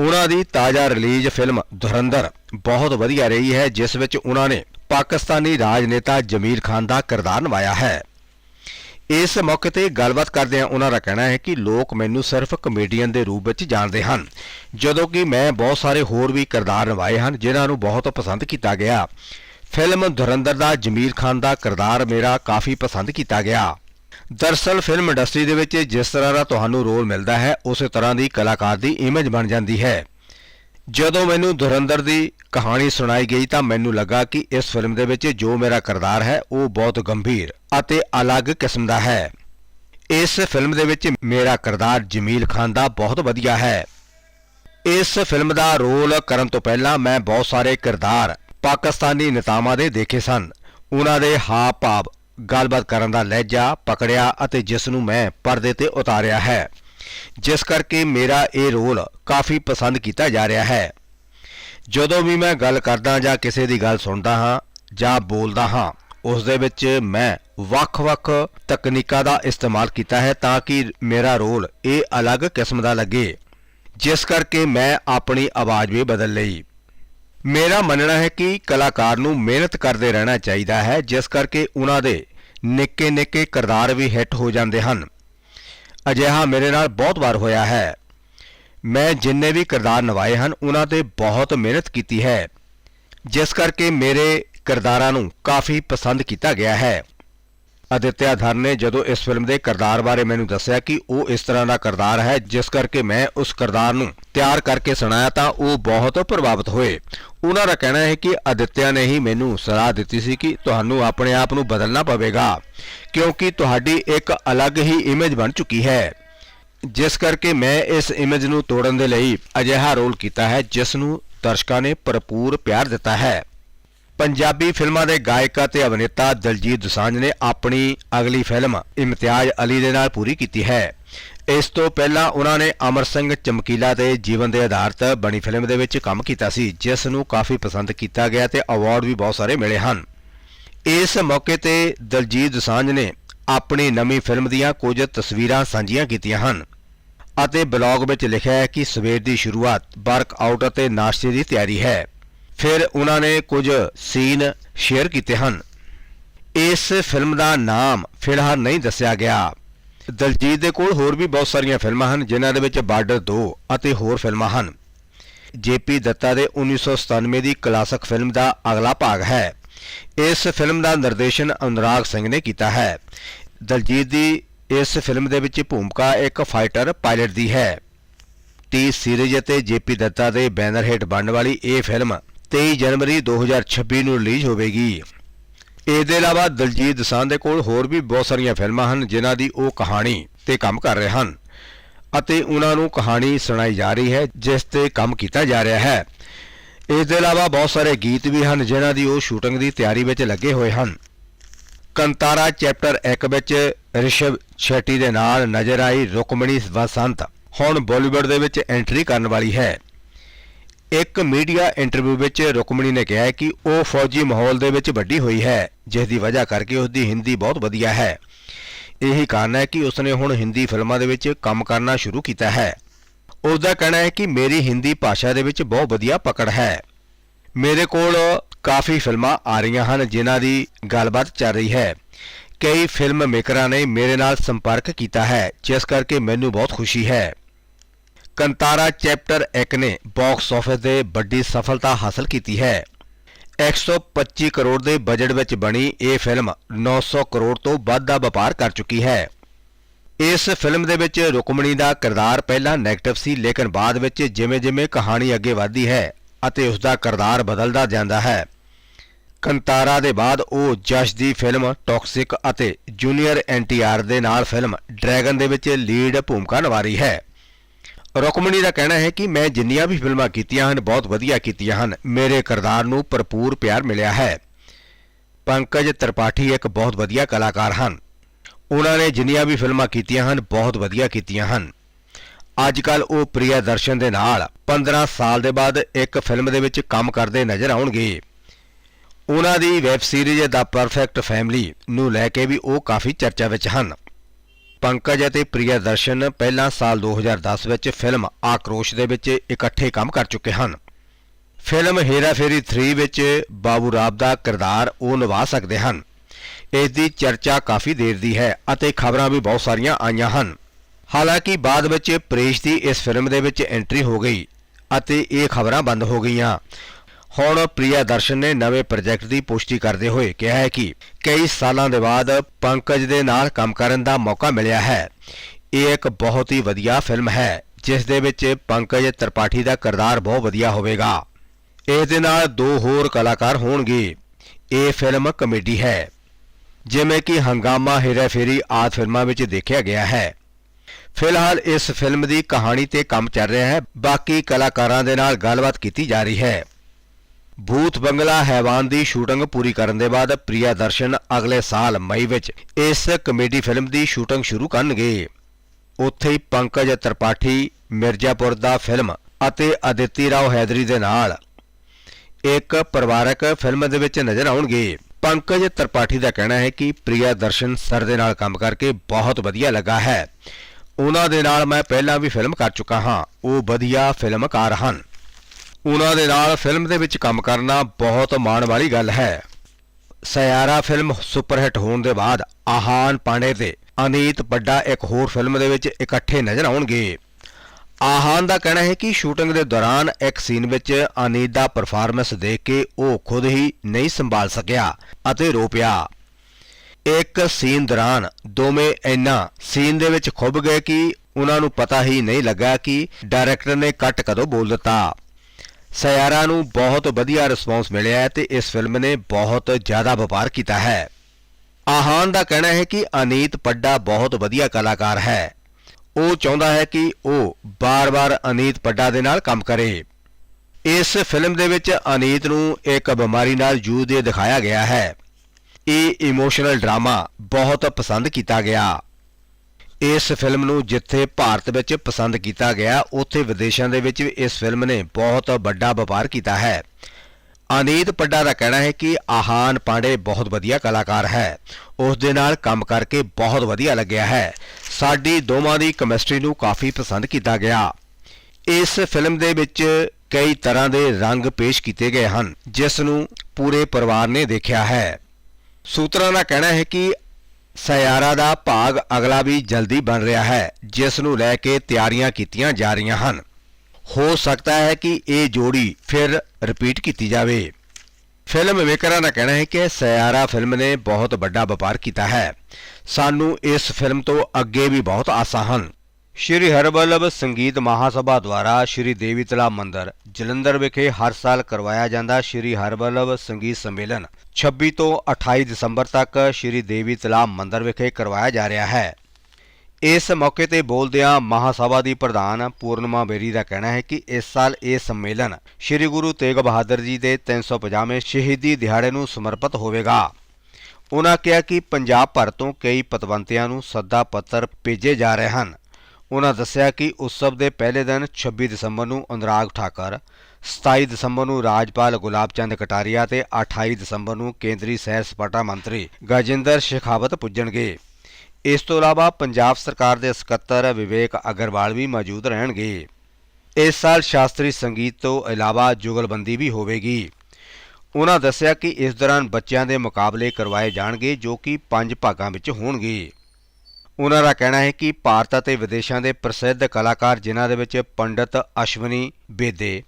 Speaker 1: ਉਹਨਾਂ ਦੀ ਤਾਜ਼ਾ ਰਿਲੀਜ਼ ਫਿਲਮ ਧੁਰੰਧਰ ਬਹੁਤ ਵਧੀਆ ਰਹੀ ਹੈ, ਜਿਸ ਵਿੱਚ ਉਹਨਾਂ ਨੇ ਪਾਕਿਸਤਾਨੀ ਰਾਜਨੇਤਾ ਜਮੀਰ ਖਾਨ ਦਾ ਕਿਰਦਾਰ ਨਿਭਾਇਆ ਹੈ। ਇਸ ਮੌਕੇ ਤੇ ਗੱਲਬਾਤ ਕਰਦਿਆਂ ਉਹਨਾਂ ਦਾ ਕਹਿਣਾ ਹੈ ਕਿ ਲੋਕ ਮੈਨੂੰ ਸਿਰਫ ਕਮੇਡੀਅਨ ਦੇ ਰੂਪ ਵਿੱਚ ਜਾਣਦੇ ਹਨ, ਜਦੋਂ ਕਿ ਮੈਂ ਬਹੁਤ ਸਾਰੇ ਹੋਰ ਵੀ ਕਿਰਦਾਰ ਨਿਭਾਏ ਹਨ, ਜਿਨ੍ਹਾਂ ਨੂੰ ਬਹੁਤ ਪਸੰਦ ਕੀਤਾ ਗਿਆ। ਫਿਲਮ ਧੁਰੰਧਰ ਦਾ ਜਮੀਰ ਖਾਨ ਦਾ ਕਿਰਦਾਰ ਮੇਰਾ ਕਾਫੀ ਪਸੰਦ ਕੀਤਾ ਗਿਆ। ਦਰਸਲ ਫਿਲਮ ਇੰਡਸਟਰੀ ਦੇ ਵਿੱਚ ਜਿਸ ਤਰ੍ਹਾਂ ਦਾ ਤੁਹਾਨੂੰ ਰੋਲ ਮਿਲਦਾ ਹੈ, ਉਸੇ ਤਰ੍ਹਾਂ ਦੀ ਕਲਾਕਾਰ ਦੀ ਇਮੇਜ ਬਣ ਜਾਂਦੀ ਹੈ। ਜਦੋਂ ਮੈਨੂੰ ਧੁਰੰਧਰ ਦੀ ਕਹਾਣੀ ਸੁਣਾਈ ਗਈ ਤਾਂ ਮੈਨੂੰ ਲੱਗਾ ਕਿ ਇਸ ਫਿਲਮ ਦੇ ਵਿੱਚ ਜੋ ਮੇਰਾ ਕਿਰਦਾਰ ਹੈ, ਉਹ ਬਹੁਤ ਗੰਭੀਰ ਅਤੇ ਅਲੱਗ ਕਿਸਮ ਦਾ ਹੈ। ਇਸ ਫਿਲਮ ਦੇ ਵਿੱਚ ਮੇਰਾ ਕਿਰਦਾਰ ਜਮੀਲ ਖਾਨ ਦਾ ਬਹੁਤ ਵਧੀਆ ਹੈ। ਇਸ ਫਿਲਮ ਦਾ ਰੋਲ ਕਰਨ ਤੋਂ ਪਹਿਲਾਂ ਮੈਂ ਬਹੁਤ ਸਾਰੇ ਕਿਰਦਾਰ ਪਾਕਿਸਤਾਨੀ ਨੇਤਾਵਾਂ ਦੇ ਦੇਖੇ ਸਨ। ਉਹਨਾਂ ਦੇ ਹਾਵ ਭਾਵ ਗੱਲਬਾਤ ਕਰਨ ਦਾ ਲਹਿਜਾ, ਪਕੜਿਆ ਅਤੇ ਜਿਸ ਨੂੰ ਮੈਂ ਪਰਦੇ ਤੇ ਉਤਾਰਿਆ ਹੈ। ਜਿਸ ਕਰਕੇ ਮੇਰਾ ਇਹ ਰੋਲ ਕਾਫੀ ਪਸੰਦ ਕੀਤਾ ਜਾ ਰਿਹਾ ਹੈ। ਜਦੋਂ ਵੀ ਮੈਂ ਗੱਲ ਕਰਦਾ ਜਾਂ ਕਿਸੇ ਦੀ ਗੱਲ ਸੁਣਦਾ ਹਾਂ ਜਾਂ ਬੋਲਦਾ ਹਾਂ, ਉਸ ਦੇ ਵਿੱਚ ਮੈਂ ਵੱਖ-ਵੱਖ ਤਕਨੀਕਾਂ ਦਾ ਇਸਤੇਮਾਲ ਕੀਤਾ ਹੈ ਤਾਂ ਕਿ ਮੇਰਾ ਰੋਲ ਇਹ ਅਲੱਗ ਕਿਸਮ ਦਾ ਲੱਗੇ, ਜਿਸ ਕਰਕੇ ਮੈਂ ਆਪਣੀ ਆਵਾਜ਼ ਵੀ ਬਦਲ ਲਈ। ਮੇਰਾ ਮੰਨਣਾ ਹੈ ਕਿ ਕਲਾਕਾਰ ਨੂੰ ਮਿਹਨਤ ਕਰਦੇ ਰਹਿਣਾ ਚਾਹੀਦਾ ਹੈ, ਜਿਸ ਕਰਕੇ ਉਹਨਾਂ ਦੇ ਨਿੱਕੇ-ਨਿੱਕੇ ਕਿਰਦਾਰ ਵੀ ਹਿੱਟ ਹੋ ਜਾਂਦੇ ਹਨ। ਅਜਿਹਾ ਮੇਰੇ ਨਾਲ ਬਹੁਤ ਵਾਰ ਹੋਇਆ ਹੈ। ਮੈਂ ਜਿੰਨੇ ਵੀ ਕਿਰਦਾਰ ਨਿਭਾਏ ਹਨ, ਉਹਨਾਂ ਤੇ ਬਹੁਤ ਮਿਹਨਤ ਕੀਤੀ ਹੈ। ਜਿਸ ਕਰਕੇ ਮੇਰੇ ਕਿਰਦਾਰਾਂ ਨੂੰ ਕਾਫੀ ਪਸੰਦ ਕੀਤਾ ਗਿਆ ਹੈ। ਅਦਿੱਤਿਆ ਧਰ ਨੇ ਜਦੋਂ ਇਸ ਫਿਲਮ ਦੇ ਕਿਰਦਾਰ ਬਾਰੇ ਮੈਨੂੰ ਦੱਸਿਆ ਕਿ ਉਹ ਇਸ ਤਰ੍ਹਾਂ ਦਾ ਕਿਰਦਾਰ ਹੈ, ਜਿਸ ਕਰਕੇ ਮੈਂ ਉਸ ਕਿਰਦਾਰ ਨੂੰ ਤਿਆਰ ਕਰਕੇ ਸੁਣਾਇਆ ਤਾਂ ਉਹ ਬਹੁਤ ਪ੍ਰਭਾਵਿਤ ਹੋਏ। ਉਹਨਾਂ ਦਾ ਕਹਿਣਾ ਹੈ ਕਿ ਅਦਿੱਤਿਆ ਨੇ ਹੀ ਮੈਨੂੰ ਸਲਾਹ ਦਿੱਤੀ ਸੀ ਕਿ ਤੁਹਾਨੂੰ ਆਪਣੇ ਆਪ ਨੂੰ ਬਦਲਣਾ ਪਵੇਗਾ, ਕਿਉਂਕਿ ਤੁਹਾਡੀ ਇੱਕ ਅਲੱਗ ਹੀ ਇਮੇਜ ਬਣ ਚੁੱਕੀ ਹੈ। ਜਿਸ ਕਰਕੇ ਮੈਂ ਇਸ ਇਮੇਜ ਨੂੰ ਤੋੜਨ ਦੇ ਲਈ ਅਜਿਹਾ ਰੋਲ ਕੀਤਾ ਹੈ, ਜਿਸ ਨੂੰ ਦਰਸ਼ਕਾਂ ਨੇ ਭਰਪੂਰ ਪਿਆਰ ਦਿੱਤਾ ਹੈ। ਪੰਜਾਬੀ ਫਿਲਮਾਂ ਦੇ ਗਾਇਕ ਅਤੇ ਅਭਿਨੇਤਾ ਦਲਜੀਤ ਦੋਸਾਂਝ ਨੇ ਆਪਣੀ ਅਗਲੀ ਫਿਲਮ ਇਮਤਿਆਜ਼ ਅਲੀ ਦੇ ਨਾਲ ਪੂਰੀ ਕੀਤੀ ਹੈ। ਇਸ ਤੋਂ ਪਹਿਲਾਂ ਉਹਨਾਂ ਨੇ ਅਮਰ ਸਿੰਘ ਚਮਕੀਲਾ ਦੇ ਜੀਵਨ ਦੇ ਆਧਾਰਿਤ ਬਣੀ ਫਿਲਮ ਦੇ ਵਿੱਚ ਕੰਮ ਕੀਤਾ ਸੀ, ਜਿਸ ਨੂੰ ਕਾਫੀ ਪਸੰਦ ਕੀਤਾ ਗਿਆ ਤੇ ਅਵਾਰਡ ਵੀ ਬਹੁਤ ਸਾਰੇ ਮਿਲੇ ਹਨ। ਇਸ ਮੌਕੇ ਤੇ ਦਲਜੀਤ ਦੋਸਾਂਝ ਨੇ ਆਪਣੀ ਨਵੀਂ ਫਿਲਮ ਦੀਆਂ ਕੁਝ ਤਸਵੀਰਾਂ ਸਾਂਝੀਆਂ ਕੀਤੀਆਂ ਹਨ ਅਤੇ ਬਲੌਗ ਵਿੱਚ ਲਿਖਿਆ ਹੈ ਕਿ ਸਵੇਰ ਦੀ ਸ਼ੁਰੂਆਤ ਵਰਕਆਊਟ ਅਤੇ ਨਾਸ਼ਤੇ ਦੀ ਤਿਆਰੀ ਹੈ। ਫਿਰ ਉਹਨਾਂ ਨੇ ਕੁਝ ਸੀਨ ਸ਼ੇਅਰ ਕੀਤੇ ਹਨ। ਇਸ ਫਿਲਮ ਦਾ ਨਾਮ ਫਿਲਹਾਲ ਨਹੀਂ ਦੱਸਿਆ ਗਿਆ। ਦਲਜੀਤ ਦੇ ਕੋਲ ਹੋਰ ਵੀ ਬਹੁਤ ਸਾਰੀਆਂ ਫਿਲਮਾਂ ਹਨ, ਜਿਨ੍ਹਾਂ ਦੇ ਵਿੱਚ ਬਾਰਡਰ 2 ਅਤੇ ਹੋਰ ਫਿਲਮਾਂ ਹਨ। ਜੇਪੀ ਦੱਤਾ ਦੇ 1997 ਦੀ ਕਲਾਸਿਕ ਫਿਲਮ ਦਾ ਅਗਲਾ ਭਾਗ ਹੈ। ਇਸ ਫਿਲਮ ਦਾ ਨਿਰਦੇਸ਼ਨ ਅਨੁਰਾਗ ਸਿੰਘ ਨੇ ਕੀਤਾ ਹੈ। ਦਲਜੀਤ ਦੀ ਇਸ ਫਿਲਮ ਦੇ ਵਿੱਚ ਭੂਮਿਕਾ ਇੱਕ ਫਾਈਟਰ, ਪਾਇਲਟ ਦੀ ਹੈ। ਟੀ ਸੀਰੀਜ਼ ਅਤੇ ਜੇਪੀ ਦੱਤਾ ਦੇ ਬੈਨਰ ਹੇਠ ਬਣਨ ਵਾਲੀ ਇਹ ਫਿਲਮ 23 ਜਨਵਰੀ 2026 ਨੂੰ ਰਿਲੀਜ਼ ਹੋਵੇਗੀ। ਇਸ ਦੇ ਇਲਾਵਾ ਦਲਜੀਤ ਦਸਾਂਝ ਦੇ ਕੋਲ ਹੋਰ ਵੀ ਬਹੁਤ ਸਾਰੀਆਂ ਫਿਲਮਾਂ ਹਨ, ਜਿਨ੍ਹਾਂ ਦੀ ਉਹ ਕਹਾਣੀ ਤੇ ਕੰਮ ਕਰ ਰਹੇ ਹਨ। ਅਤੇ ਉਹਨਾਂ ਨੂੰ ਕਹਾਣੀ ਸੁਣਾਈ ਜਾ ਰਹੀ ਹੈ, ਜਿਸ ਤੇ ਕੰਮ ਕੀਤਾ ਜਾ ਰਿਹਾ ਹੈ। ਇਸ ਦੇ ਇਲਾਵਾ ਬਹੁਤ ਸਾਰੇ ਗੀਤ ਵੀ ਹਨ, ਜਿਨ੍ਹਾਂ ਦੀ ਉਹ ਸ਼ੂਟਿੰਗ ਦੀ ਤਿਆਰੀ ਵਿੱਚ ਲੱਗੇ ਹੋਏ ਹਨ। ਕੰਤਾਰਾ ਚੈਪਟਰ 1 ਵਿੱਚ ਰਿਸ਼ਵ ਸ਼ੈਟੀ ਦੇ ਨਾਲ ਨਜ਼ਰ ਆਈ ਰੁਕਮਣੀ ਵਸੰਤ। ਹੁਣ ਬਾਲੀਵੁੱਡ ਦੇ ਵਿੱਚ ਐਂਟਰੀ ਕਰਨ ਵਾਲੀ ਹੈ। ਇੱਕ ਮੀਡੀਆ ਇੰਟਰਵਿਊ ਵਿੱਚ ਰੁਕਮਣੀ ਨੇ ਕਿਹਾ ਕਿ ਉਹ ਫੌਜੀ ਮਾਹੌਲ ਦੇ ਵਿੱਚ ਵੱਡੀ ਹੋਈ ਹੈ, ਜਿਸ ਦੀ ਵਜ੍ਹਾ ਕਰਕੇ ਉਸ ਦੀ ਹਿੰਦੀ ਬਹੁਤ ਵਧੀਆ ਹੈ। ਇਹੀ ਕਾਰਨ ਹੈ ਕਿ ਉਸਨੇ ਹੁਣ ਹਿੰਦੀ ਫਿਲਮਾਂ ਦੇ ਵਿੱਚ ਕੰਮ ਕਰਨਾ ਸ਼ੁਰੂ ਕੀਤਾ ਹੈ। ਉਸ ਦਾ ਕਹਿਣਾ ਹੈ ਕਿ ਮੇਰੀ ਹਿੰਦੀ ਭਾਸ਼ਾ ਦੇ ਵਿੱਚ ਬਹੁਤ ਵਧੀਆ ਪਕੜ ਹੈ। ਮੇਰੇ ਕੋਲ ਕਾਫੀ ਫਿਲਮਾਂ ਆ ਰਹੀਆਂ ਹਨ, ਜਿਨ੍ਹਾਂ ਦੀ ਗੱਲਬਾਤ ਚੱਲ ਰਹੀ ਹੈ। ਕਈ ਫਿਲਮ ਮੇਕਰਾਂ ਨੇ ਮੇਰੇ ਨਾਲ ਸੰਪਰਕ ਕੀਤਾ ਹੈ, ਜਿਸ ਕਰਕੇ ਮੈਨੂੰ ਬਹੁਤ ਖੁਸ਼ੀ ਹੈ। ਕੰਤਾਰਾ ਚੈਪਟਰ 1 ਨੇ ਬਾਕਸ ਆਫਿਸ ਦੇ ਵੱਡੀ ਸਫਲਤਾ ਹਾਸਲ ਕੀਤੀ ਹੈ। 125 ਕਰੋੜ ਦੇ ਬਜਟ ਵਿੱਚ ਬਣੀ ਇਹ ਫਿਲਮ 900 ਕਰੋੜ ਤੋਂ ਵੱਧ ਦਾ ਵਪਾਰ ਕਰ ਚੁੱਕੀ ਹੈ। ਇਸ ਫਿਲਮ ਦੇ ਵਿੱਚ ਰੁਕਮਣੀ ਦਾ ਕਿਰਦਾਰ ਪਹਿਲਾਂ 네ਗੇਟਿਵ ਸੀ, ਲੇਕਿਨ ਬਾਅਦ ਵਿੱਚ ਜਿਵੇਂ-ਜਿਵੇਂ ਕਹਾਣੀ ਅੱਗੇ ਵਧਦੀ ਹੈ ਅਤੇ ਉਸ ਦਾ ਕਿਰਦਾਰ ਬਦਲਦਾ ਜਾਂਦਾ ਹੈ। ਕੰਤਾਰਾ ਦੇ ਬਾਅਦ ਉਹ ਜਸ਼ ਦੀ ਫਿਲਮ ਟੌਕਸਿਕ ਅਤੇ ਜੂਨੀਅਰ ਐਨਟੀਆਰ ਦੇ ਨਾਲ ਫਿਲਮ ਡਰੈਗਨ ਦੇ ਵਿੱਚ ਲੀਡ ਭੂਮਿਕਾ ਨਿਭਾ ਰਹੀ ਹੈ। ਰੁਕਮਣੀ ਦਾ ਕਹਿਣਾ ਹੈ ਕਿ ਮੈਂ ਜਿੰਨੀਆਂ ਵੀ ਫਿਲਮਾਂ ਕੀਤੀਆਂ ਹਨ, ਬਹੁਤ ਵਧੀਆ ਕੀਤੀਆਂ ਹਨ। ਮੇਰੇ ਕਿਰਦਾਰ ਨੂੰ ਭਰਪੂਰ ਪਿਆਰ ਮਿਲਿਆ ਹੈ। ਪੰਕਜ ਤ੍ਰਿਪਾਠੀ ਇੱਕ ਬਹੁਤ ਵਧੀਆ ਕਲਾਕਾਰ ਹਨ। ਉਹਨਾਂ ਨੇ ਜਿੰਨੀਆਂ ਵੀ ਫਿਲਮਾਂ ਕੀਤੀਆਂ ਹਨ, ਬਹੁਤ ਵਧੀਆ ਕੀਤੀਆਂ ਹਨ। ਅੱਜ ਕੱਲ ਉਹ ਪ੍ਰਿਆ ਦਰਸ਼ਨ ਦੇ ਨਾਲ 15 ਸਾਲ ਦੇ ਬਾਅਦ ਇੱਕ ਫਿਲਮ ਦੇ ਵਿੱਚ ਕੰਮ ਕਰਦੇ ਨਜ਼ਰ ਆਉਣਗੇ। ਉਹਨਾਂ ਦੀ ਵੈਬ ਸੀਰੀਜ਼ ਦਾ ਪਰਫੈਕਟ ਫੈਮਿਲੀ ਨੂੰ ਲੈ ਕੇ ਵੀ ਉਹ ਕਾਫੀ ਚਰਚਾ ਵਿੱਚ ਹਨ। ਪੰਕਜ ਅਤੇ ਪ੍ਰਿਆ ਦਰਸ਼ਨ ਪਹਿਲਾਂ ਸਾਲ 2010 ਵਿੱਚ ਫਿਲਮ ਆਕਰੋਸ਼ ਦੇ ਵਿੱਚ ਇਕੱਠੇ ਕੰਮ ਕਰ ਚੁੱਕੇ ਹਨ। ਫਿਲਮ ਹੇਰਾ ਫੇਰੀ 3 ਵਿੱਚ ਬਾਬੂ ਰਾਬ ਦਾ ਕਿਰਦਾਰ ਉਹ ਨਿਭਾ ਸਕਦੇ ਹਨ। ਇਸ ਦੀ ਚਰਚਾ ਕਾਫੀ ਦੇਰ ਦੀ ਹੈ ਅਤੇ ਖਬਰਾਂ ਵੀ ਬਹੁਤ ਸਾਰੀਆਂ ਆਈਆਂ ਹਨ। ਹਾਲਾਂਕਿ ਬਾਅਦ ਵਿੱਚ ਪ੍ਰੇਸ਼ ਦੀ ਇਸ ਫਿਲਮ ਦੇ ਵਿੱਚ ਐਂਟਰੀ ਹੋ ਗਈ ਅਤੇ ਇਹ ਖਬਰਾਂ ਬੰਦ ਹੋ ਗਈਆਂ। ਹੁਣ ਪ੍ਰਿਆ ਦਰਸ਼ਨ ਨੇ ਨਵੇਂ ਪ੍ਰੋਜੈਕਟ ਦੀ ਪੁਸ਼ਟੀ ਕਰਦੇ ਹੋਏ ਕਿਹਾ ਹੈ ਕਿ ਕਈ ਸਾਲਾਂ ਦੇ ਬਾਅਦ ਪੰਕਜ ਦੇ ਨਾਲ ਕੰਮ ਕਰਨ ਦਾ ਮੌਕਾ ਮਿਲਿਆ ਹੈ। ਇਹ ਇੱਕ ਬਹੁਤ ਹੀ ਵਧੀਆ ਫਿਲਮ ਹੈ, ਜਿਸ ਦੇ ਵਿੱਚ ਪੰਕਜ ਤ੍ਰਿਪਾਠੀ ਦਾ ਕਿਰਦਾਰ ਬਹੁਤ ਵਧੀਆ ਹੋਵੇਗਾ। ਇਸ ਦੇ ਨਾਲ ਦੋ ਹੋਰ ਕਲਾਕਾਰ ਹੋਣਗੇ। ਇਹ ਫਿਲਮ ਕਮੇਡੀ ਹੈ, ਜਿਵੇਂ ਕਿ ਹੰਗਾਮਾ ਹੇਰਾ ਫੇਰੀ ਆਦ ਫਿਲਮਾਂ ਵਿੱਚ ਦੇਖਿਆ ਗਿਆ ਹੈ। ਫਿਲਹਾਲ ਇਸ ਫਿਲਮ ਦੀ ਕਹਾਣੀ ਤੇ ਕੰਮ ਚੱਲ ਰਿਹਾ ਹੈ, ਬਾਕੀ ਕਲਾਕਾਰਾਂ ਦੇ ਨਾਲ ਗੱਲਬਾਤ ਕੀਤੀ ਜਾ ਰਹੀ ਹੈ। ਬੂਥ ਬੰਗਲਾ ਹੈਵਾਨ ਦੀ ਸ਼ੂਟਿੰਗ ਪੂਰੀ ਕਰਨ ਦੇ ਬਾਅਦ ਪ੍ਰਿਆ ਦਰਸ਼ਨ ਅਗਲੇ ਸਾਲ ਮਈ ਵਿੱਚ ਇਸ ਕਮੇਡੀ ਫਿਲਮ ਦੀ ਸ਼ੂਟਿੰਗ ਸ਼ੁਰੂ ਕਰਨਗੇ। ਉੱਥੇ ਹੀ ਪੰਕਜ ਤ੍ਰਿਪਾਠੀ, ਮਿਰਜ਼ਾਪੁਰ ਦਾ ਫਿਲਮ ਅਤੇ ਅਦਿਤੀ ਰਾਓ ਹੈਦਰੀ ਦੇ ਨਾਲ ਇੱਕ ਪਰਿਵਾਰਕ ਫਿਲਮ ਦੇ ਵਿੱਚ ਨਜ਼ਰ ਆਉਣਗੇ। ਪੰਕਜ ਤ੍ਰਿਪਾਠੀ ਦਾ ਕਹਿਣਾ ਹੈ ਕਿ ਪ੍ਰਿਆ ਦਰਸ਼ਨ ਸਰ ਦੇ ਨਾਲ ਕੰਮ ਕਰਕੇ ਬਹੁਤ ਵਧੀਆ ਲੱਗਾ ਹੈ। ਉਹਨਾਂ ਦੇ ਨਾਲ ਮੈਂ ਪਹਿਲਾਂ ਵੀ ਫਿਲਮ ਕਰ ਚੁੱਕਾ ਹਾਂ। ਉਹ ਵਧੀਆ ਫਿਲਮਕਾਰ ਹਨ। ਉਹਨਾਂ ਦੇ ਨਾਲ ਫਿਲਮ ਦੇ ਵਿੱਚ ਕੰਮ ਕਰਨਾ ਬਹੁਤ ਮਾਣ ਵਾਲੀ ਗੱਲ ਹੈ। ਸਿਆਰਾ ਫਿਲਮ ਸੁਪਰਹਿੱਟ ਹੋਣ ਦੇ ਬਾਅਦ ਆਹਾਨ ਪਾਂਡੇ ਤੇ ਅਨੀਤ ਵੱਡਾ ਇੱਕ ਹੋਰ ਫਿਲਮ ਦੇ ਵਿੱਚ ਇਕੱਠੇ ਨਜ਼ਰ ਆਉਣਗੇ। ਆਹਾਨ ਦਾ ਕਹਿਣਾ ਹੈ ਕਿ ਸ਼ੂਟਿੰਗ ਦੇ ਦੌਰਾਨ ਇੱਕ ਸੀਨ ਵਿੱਚ ਅਨੀਤ ਦਾ ਪਰਫਾਰਮੈਂਸ ਦੇਖ ਕੇ ਉਹ ਖੁਦ ਹੀ ਨਹੀਂ ਸੰਭਾਲ ਸਕਿਆ ਅਤੇ ਰੋ ਪਿਆ। ਇੱਕ ਸੀਨ ਦੌਰਾਨ ਦੋਵੇਂ ਇੰਨਾ ਸੀਨ ਦੇ ਵਿੱਚ ਖੁੱਭ ਗਏ ਕਿ ਉਹਨਾਂ ਨੂੰ ਪਤਾ ਹੀ ਨਹੀਂ ਲੱਗਾ ਕਿ ਡਾਇਰੈਕਟਰ ਨੇ ਕੱਟ ਕਦੋਂ ਬੋਲ ਦਿੱਤਾ। ਸਿਆਰਾ ਨੂੰ ਬਹੁਤ ਵਧੀਆ ਰਿਸਪੌਂਸ ਮਿਲਿਆ ਹੈ ਤੇ ਇਸ ਫਿਲਮ ਨੇ ਬਹੁਤ ਜ਼ਿਆਦਾ ਵਪਾਰ ਕੀਤਾ ਹੈ। ਆਹਾਨ ਦਾ ਕਹਿਣਾ ਹੈ ਕਿ ਅਨੀਤ ਪੱਡਾ ਬਹੁਤ ਵਧੀਆ ਕਲਾਕਾਰ ਹੈ। ਉਹ ਚਾਹੁੰਦਾ ਹੈ ਕਿ ਉਹ ਬਾਰ-ਬਾਰ ਅਨੀਤ ਪੱਡਾ ਦੇ ਨਾਲ ਕੰਮ ਕਰੇ। ਇਸ ਫਿਲਮ ਦੇ ਵਿੱਚ ਅਨੀਤ ਨੂੰ ਇੱਕ ਬਿਮਾਰੀ ਨਾਲ ਜੂਝਦੇ ਦਿਖਾਇਆ ਗਿਆ ਹੈ। ਇਹ ਇਮੋਸ਼ਨਲ ਡਰਾਮਾ ਬਹੁਤ ਪਸੰਦ ਕੀਤਾ ਗਿਆ। ਇਸ ਫਿਲਮ ਨੂੰ ਜਿੱਥੇ ਭਾਰਤ ਵਿੱਚ ਪਸੰਦ ਕੀਤਾ ਗਿਆ, ਉੱਥੇ ਵਿਦੇਸ਼ਾਂ ਦੇ ਵਿੱਚ ਵੀ ਇਸ ਫਿਲਮ ਨੇ ਬਹੁਤ ਵੱਡਾ ਵਪਾਰ ਕੀਤਾ ਹੈ। ਅਨੀਤ ਪੱਡਾ ਦਾ ਕਹਿਣਾ ਹੈ ਕਿ ਆਹਾਨ ਪਾਂਡੇ ਬਹੁਤ ਵਧੀਆ ਕਲਾਕਾਰ ਹੈ। ਉਸ ਦੇ ਨਾਲ ਕੰਮ ਕਰਕੇ ਬਹੁਤ ਵਧੀਆ ਲੱਗਿਆ ਹੈ। ਸਾਡੀ ਦੋਵਾਂ ਦੀ ਕੈਮਿਸਟਰੀ ਨੂੰ ਕਾਫੀ ਪਸੰਦ ਕੀਤਾ ਗਿਆ। ਇਸ ਫਿਲਮ ਦੇ ਵਿੱਚ ਕਈ ਤਰ੍ਹਾਂ ਦੇ ਰੰਗ ਪੇਸ਼ ਕੀਤੇ ਗਏ ਹਨ, ਜਿਸ ਨੂੰ ਪੂਰੇ ਪਰਿਵਾਰ ਨੇ ਦੇਖਿਆ ਹੈ। ਸੂਤਰਾਂ ਦਾ ਕਹਿਣਾ ਹੈ ਕਿ ਸਿਆਰਾ ਦਾ ਭਾਗ ਅਗਲਾ ਵੀ ਜਲਦੀ ਬਣ ਰਿਹਾ ਹੈ, ਜਿਸ ਨੂੰ ਲੈ ਕੇ ਤਿਆਰੀਆਂ ਕੀਤੀਆਂ ਜਾ ਰਹੀਆਂ ਹਨ। ਹੋ ਸਕਦਾ ਹੈ ਕਿ ਇਹ ਜੋੜੀ ਫਿਰ ਰਿਪੀਟ ਕੀਤੀ ਜਾਵੇ। ਫਿਲਮ ਮੇਕਰਾਂ ਦਾ ਕਹਿਣਾ ਹੈ ਕਿ ਸਿਆਰਾ ਫਿਲਮ ਨੇ ਬਹੁਤ ਵੱਡਾ ਵਪਾਰ ਕੀਤਾ ਹੈ। ਸਾਨੂੰ ਇਸ ਫਿਲਮ ਤੋਂ ਅੱਗੇ ਵੀ ਬਹੁਤ ਆਸਾਂ ਹਨ। ਸ਼੍ਰੀ ਹਰਬਲਬ ਸੰਗੀਤ ਮਹਾਸਭਾ ਦੁਆਰਾ ਸ਼੍ਰੀ ਦੇਵੀ ਤਲਾਬ ਮੰਦਿਰ, ਜਲੰਧਰ ਵਿਖੇ ਹਰ ਸਾਲ ਕਰਵਾਇਆ ਜਾਂਦਾ ਸ਼੍ਰੀ ਹਰਬਲਬ ਸੰਗੀਤ ਸੰਮੇਲਨ। 26 ਤੋਂ 28 ਦਸੰਬਰ ਤੱਕ ਸ਼੍ਰੀ ਦੇਵੀ ਤਲਾਬ ਮੰਦਿਰ ਵਿਖੇ ਕਰਵਾਇਆ ਜਾ ਰਿਹਾ ਹੈ। ਇਸ ਮੌਕੇ ਤੇ ਬੋਲਦਿਆਂ ਮਹਾਸਭਾ ਦੀ ਪ੍ਰਧਾਨ ਪੂਰਨਮਾ ਬੇਰੀ ਦਾ ਕਹਿਣਾ ਹੈ ਕਿ ਇਸ ਸਾਲ ਇਹ ਸੰਮੇਲਨ ਸ੍ਰੀ ਗੁਰੂ ਤੇਗ ਬਹਾਦਰ ਜੀ ਦੇ 350ਵੇਂ ਸ਼ਹੀਦੀ ਦਿਹਾੜੇ ਨੂੰ ਸਮਰਪਿਤ ਹੋਵੇਗਾ। ਉਹਨਾਂ ਕਿਹਾ ਕਿ ਪੰਜਾਬ ਭਰ ਤੋਂ ਕਈ ਪਤਵੰਤਿਆਂ ਨੂੰ ਸੱਦਾ ਪੱਤਰ ਭੇਜੇ ਜਾ ਰਹੇ ਹਨ। ਉਹਨਾਂ ਦੱਸਿਆ ਕਿ ਉਤਸਵ ਦੇ ਪਹਿਲੇ ਦਿਨ 26 ਦਸੰਬਰ ਨੂੰ ਅਨੁਰਾਗ ਠਾਕਰ 27 ਦਸੰਬਰ ਨੂੰ ਰਾਜਪਾਲ ਗੁਲਾਬ ਚੰਦ ਕਟਾਰੀਆ ਤੇ 28 ਦਸੰਬਰ ਨੂੰ ਕੇਂਦਰੀ ਸੈਰ ਸਪਾਟਾ ਮੰਤਰੀ ਗਜਿੰਦਰ ਸ਼ੇਖਾਵਤ ਪੁੱਜਣਗੇ। ਇਸ ਤੋਂ ਇਲਾਵਾ ਪੰਜਾਬ ਸਰਕਾਰ ਦੇ ਸਕੱਤਰ ਵਿਵੇਕ ਅਗਰਵਾਲ ਵੀ ਮੌਜੂਦ ਰਹਿਣਗੇ। ਇਸ ਸਾਲ ਸ਼ਾਸਤਰੀ ਸੰਗੀਤ ਤੋਂ ਇਲਾਵਾ ਜੁਗਲਬੰਦੀ ਵੀ ਹੋਵੇਗੀ। ਉਹਨਾਂ ਦੱਸਿਆ ਕਿ ਇਸ ਦੌਰਾਨ ਬੱਚਿਆਂ ਦੇ ਮੁਕਾਬਲੇ ਕਰਵਾਏ ਜਾਣਗੇ ਜੋ ਕਿ ਪੰਜ ਭਾਗਾਂ ਵਿੱਚ ਹੋਣਗੇ। ਉਹਨਾਂ ਦਾ ਕਹਿਣਾ ਹੈ ਕਿ ਭਾਰਤ ਅਤੇ ਵਿਦੇਸ਼ਾਂ ਦੇ ਪ੍ਰਸਿੱਧ ਕਲਾਕਾਰ ਜਿਨ੍ਹਾਂ ਦੇ ਵਿੱਚ ਪੰਡਿਤ ਅਸ਼ਵਨੀ ਬੇਦੇ,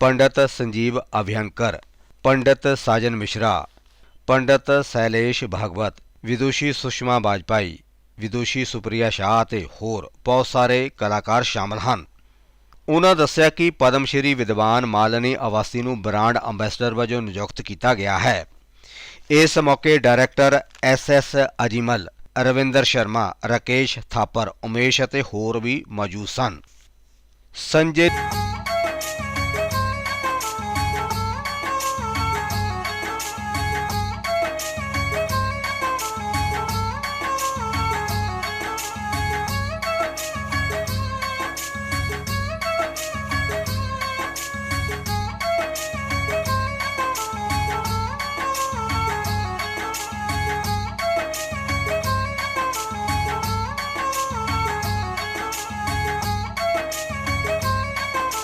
Speaker 1: ਪੰਡਿਤ ਸੰਜੀਵ ਅਭਿਅੰਕਰ, ਪੰਡਿਤ ਸਾਜਨ ਮਿਸ਼ਰਾ, ਪੰਡਿਤ ਸ਼ੈਲੇਸ਼ ਭਾਗਵਤ, ਵਿਦੂਸ਼ੀ ਸੁਸ਼ਮਾ ਬਾਜਪਾਈ, ਵਿਦੂਸ਼ੀ ਸੁਪ੍ਰਿਆ ਸ਼ਾਹ ਅਤੇ ਹੋਰ ਬਹੁਤ ਸਾਰੇ ਕਲਾਕਾਰ ਸ਼ਾਮਲ ਹਨ। ਉਹਨਾਂ ਦੱਸਿਆ ਕਿ ਪਦਮ ਸ਼੍ਰੀ ਵਿਦਵਾਨ ਮਾਲਨੀ ਅਵਾਸੀ ਨੂੰ ਬ੍ਰਾਂਡ ਅੰਬੈਸਡਰ ਵਜੋਂ ਨਿਯੁਕਤ ਕੀਤਾ ਗਿਆ ਹੈ। ਇਸ ਮੌਕੇ director S S Ajmal Ravinder Sharma Rakesh Thapar Umesh ਅਤੇ ਹੋਰ ਵੀ ਮੌਜੂਦ ਸਨ। ਸੰਜੇ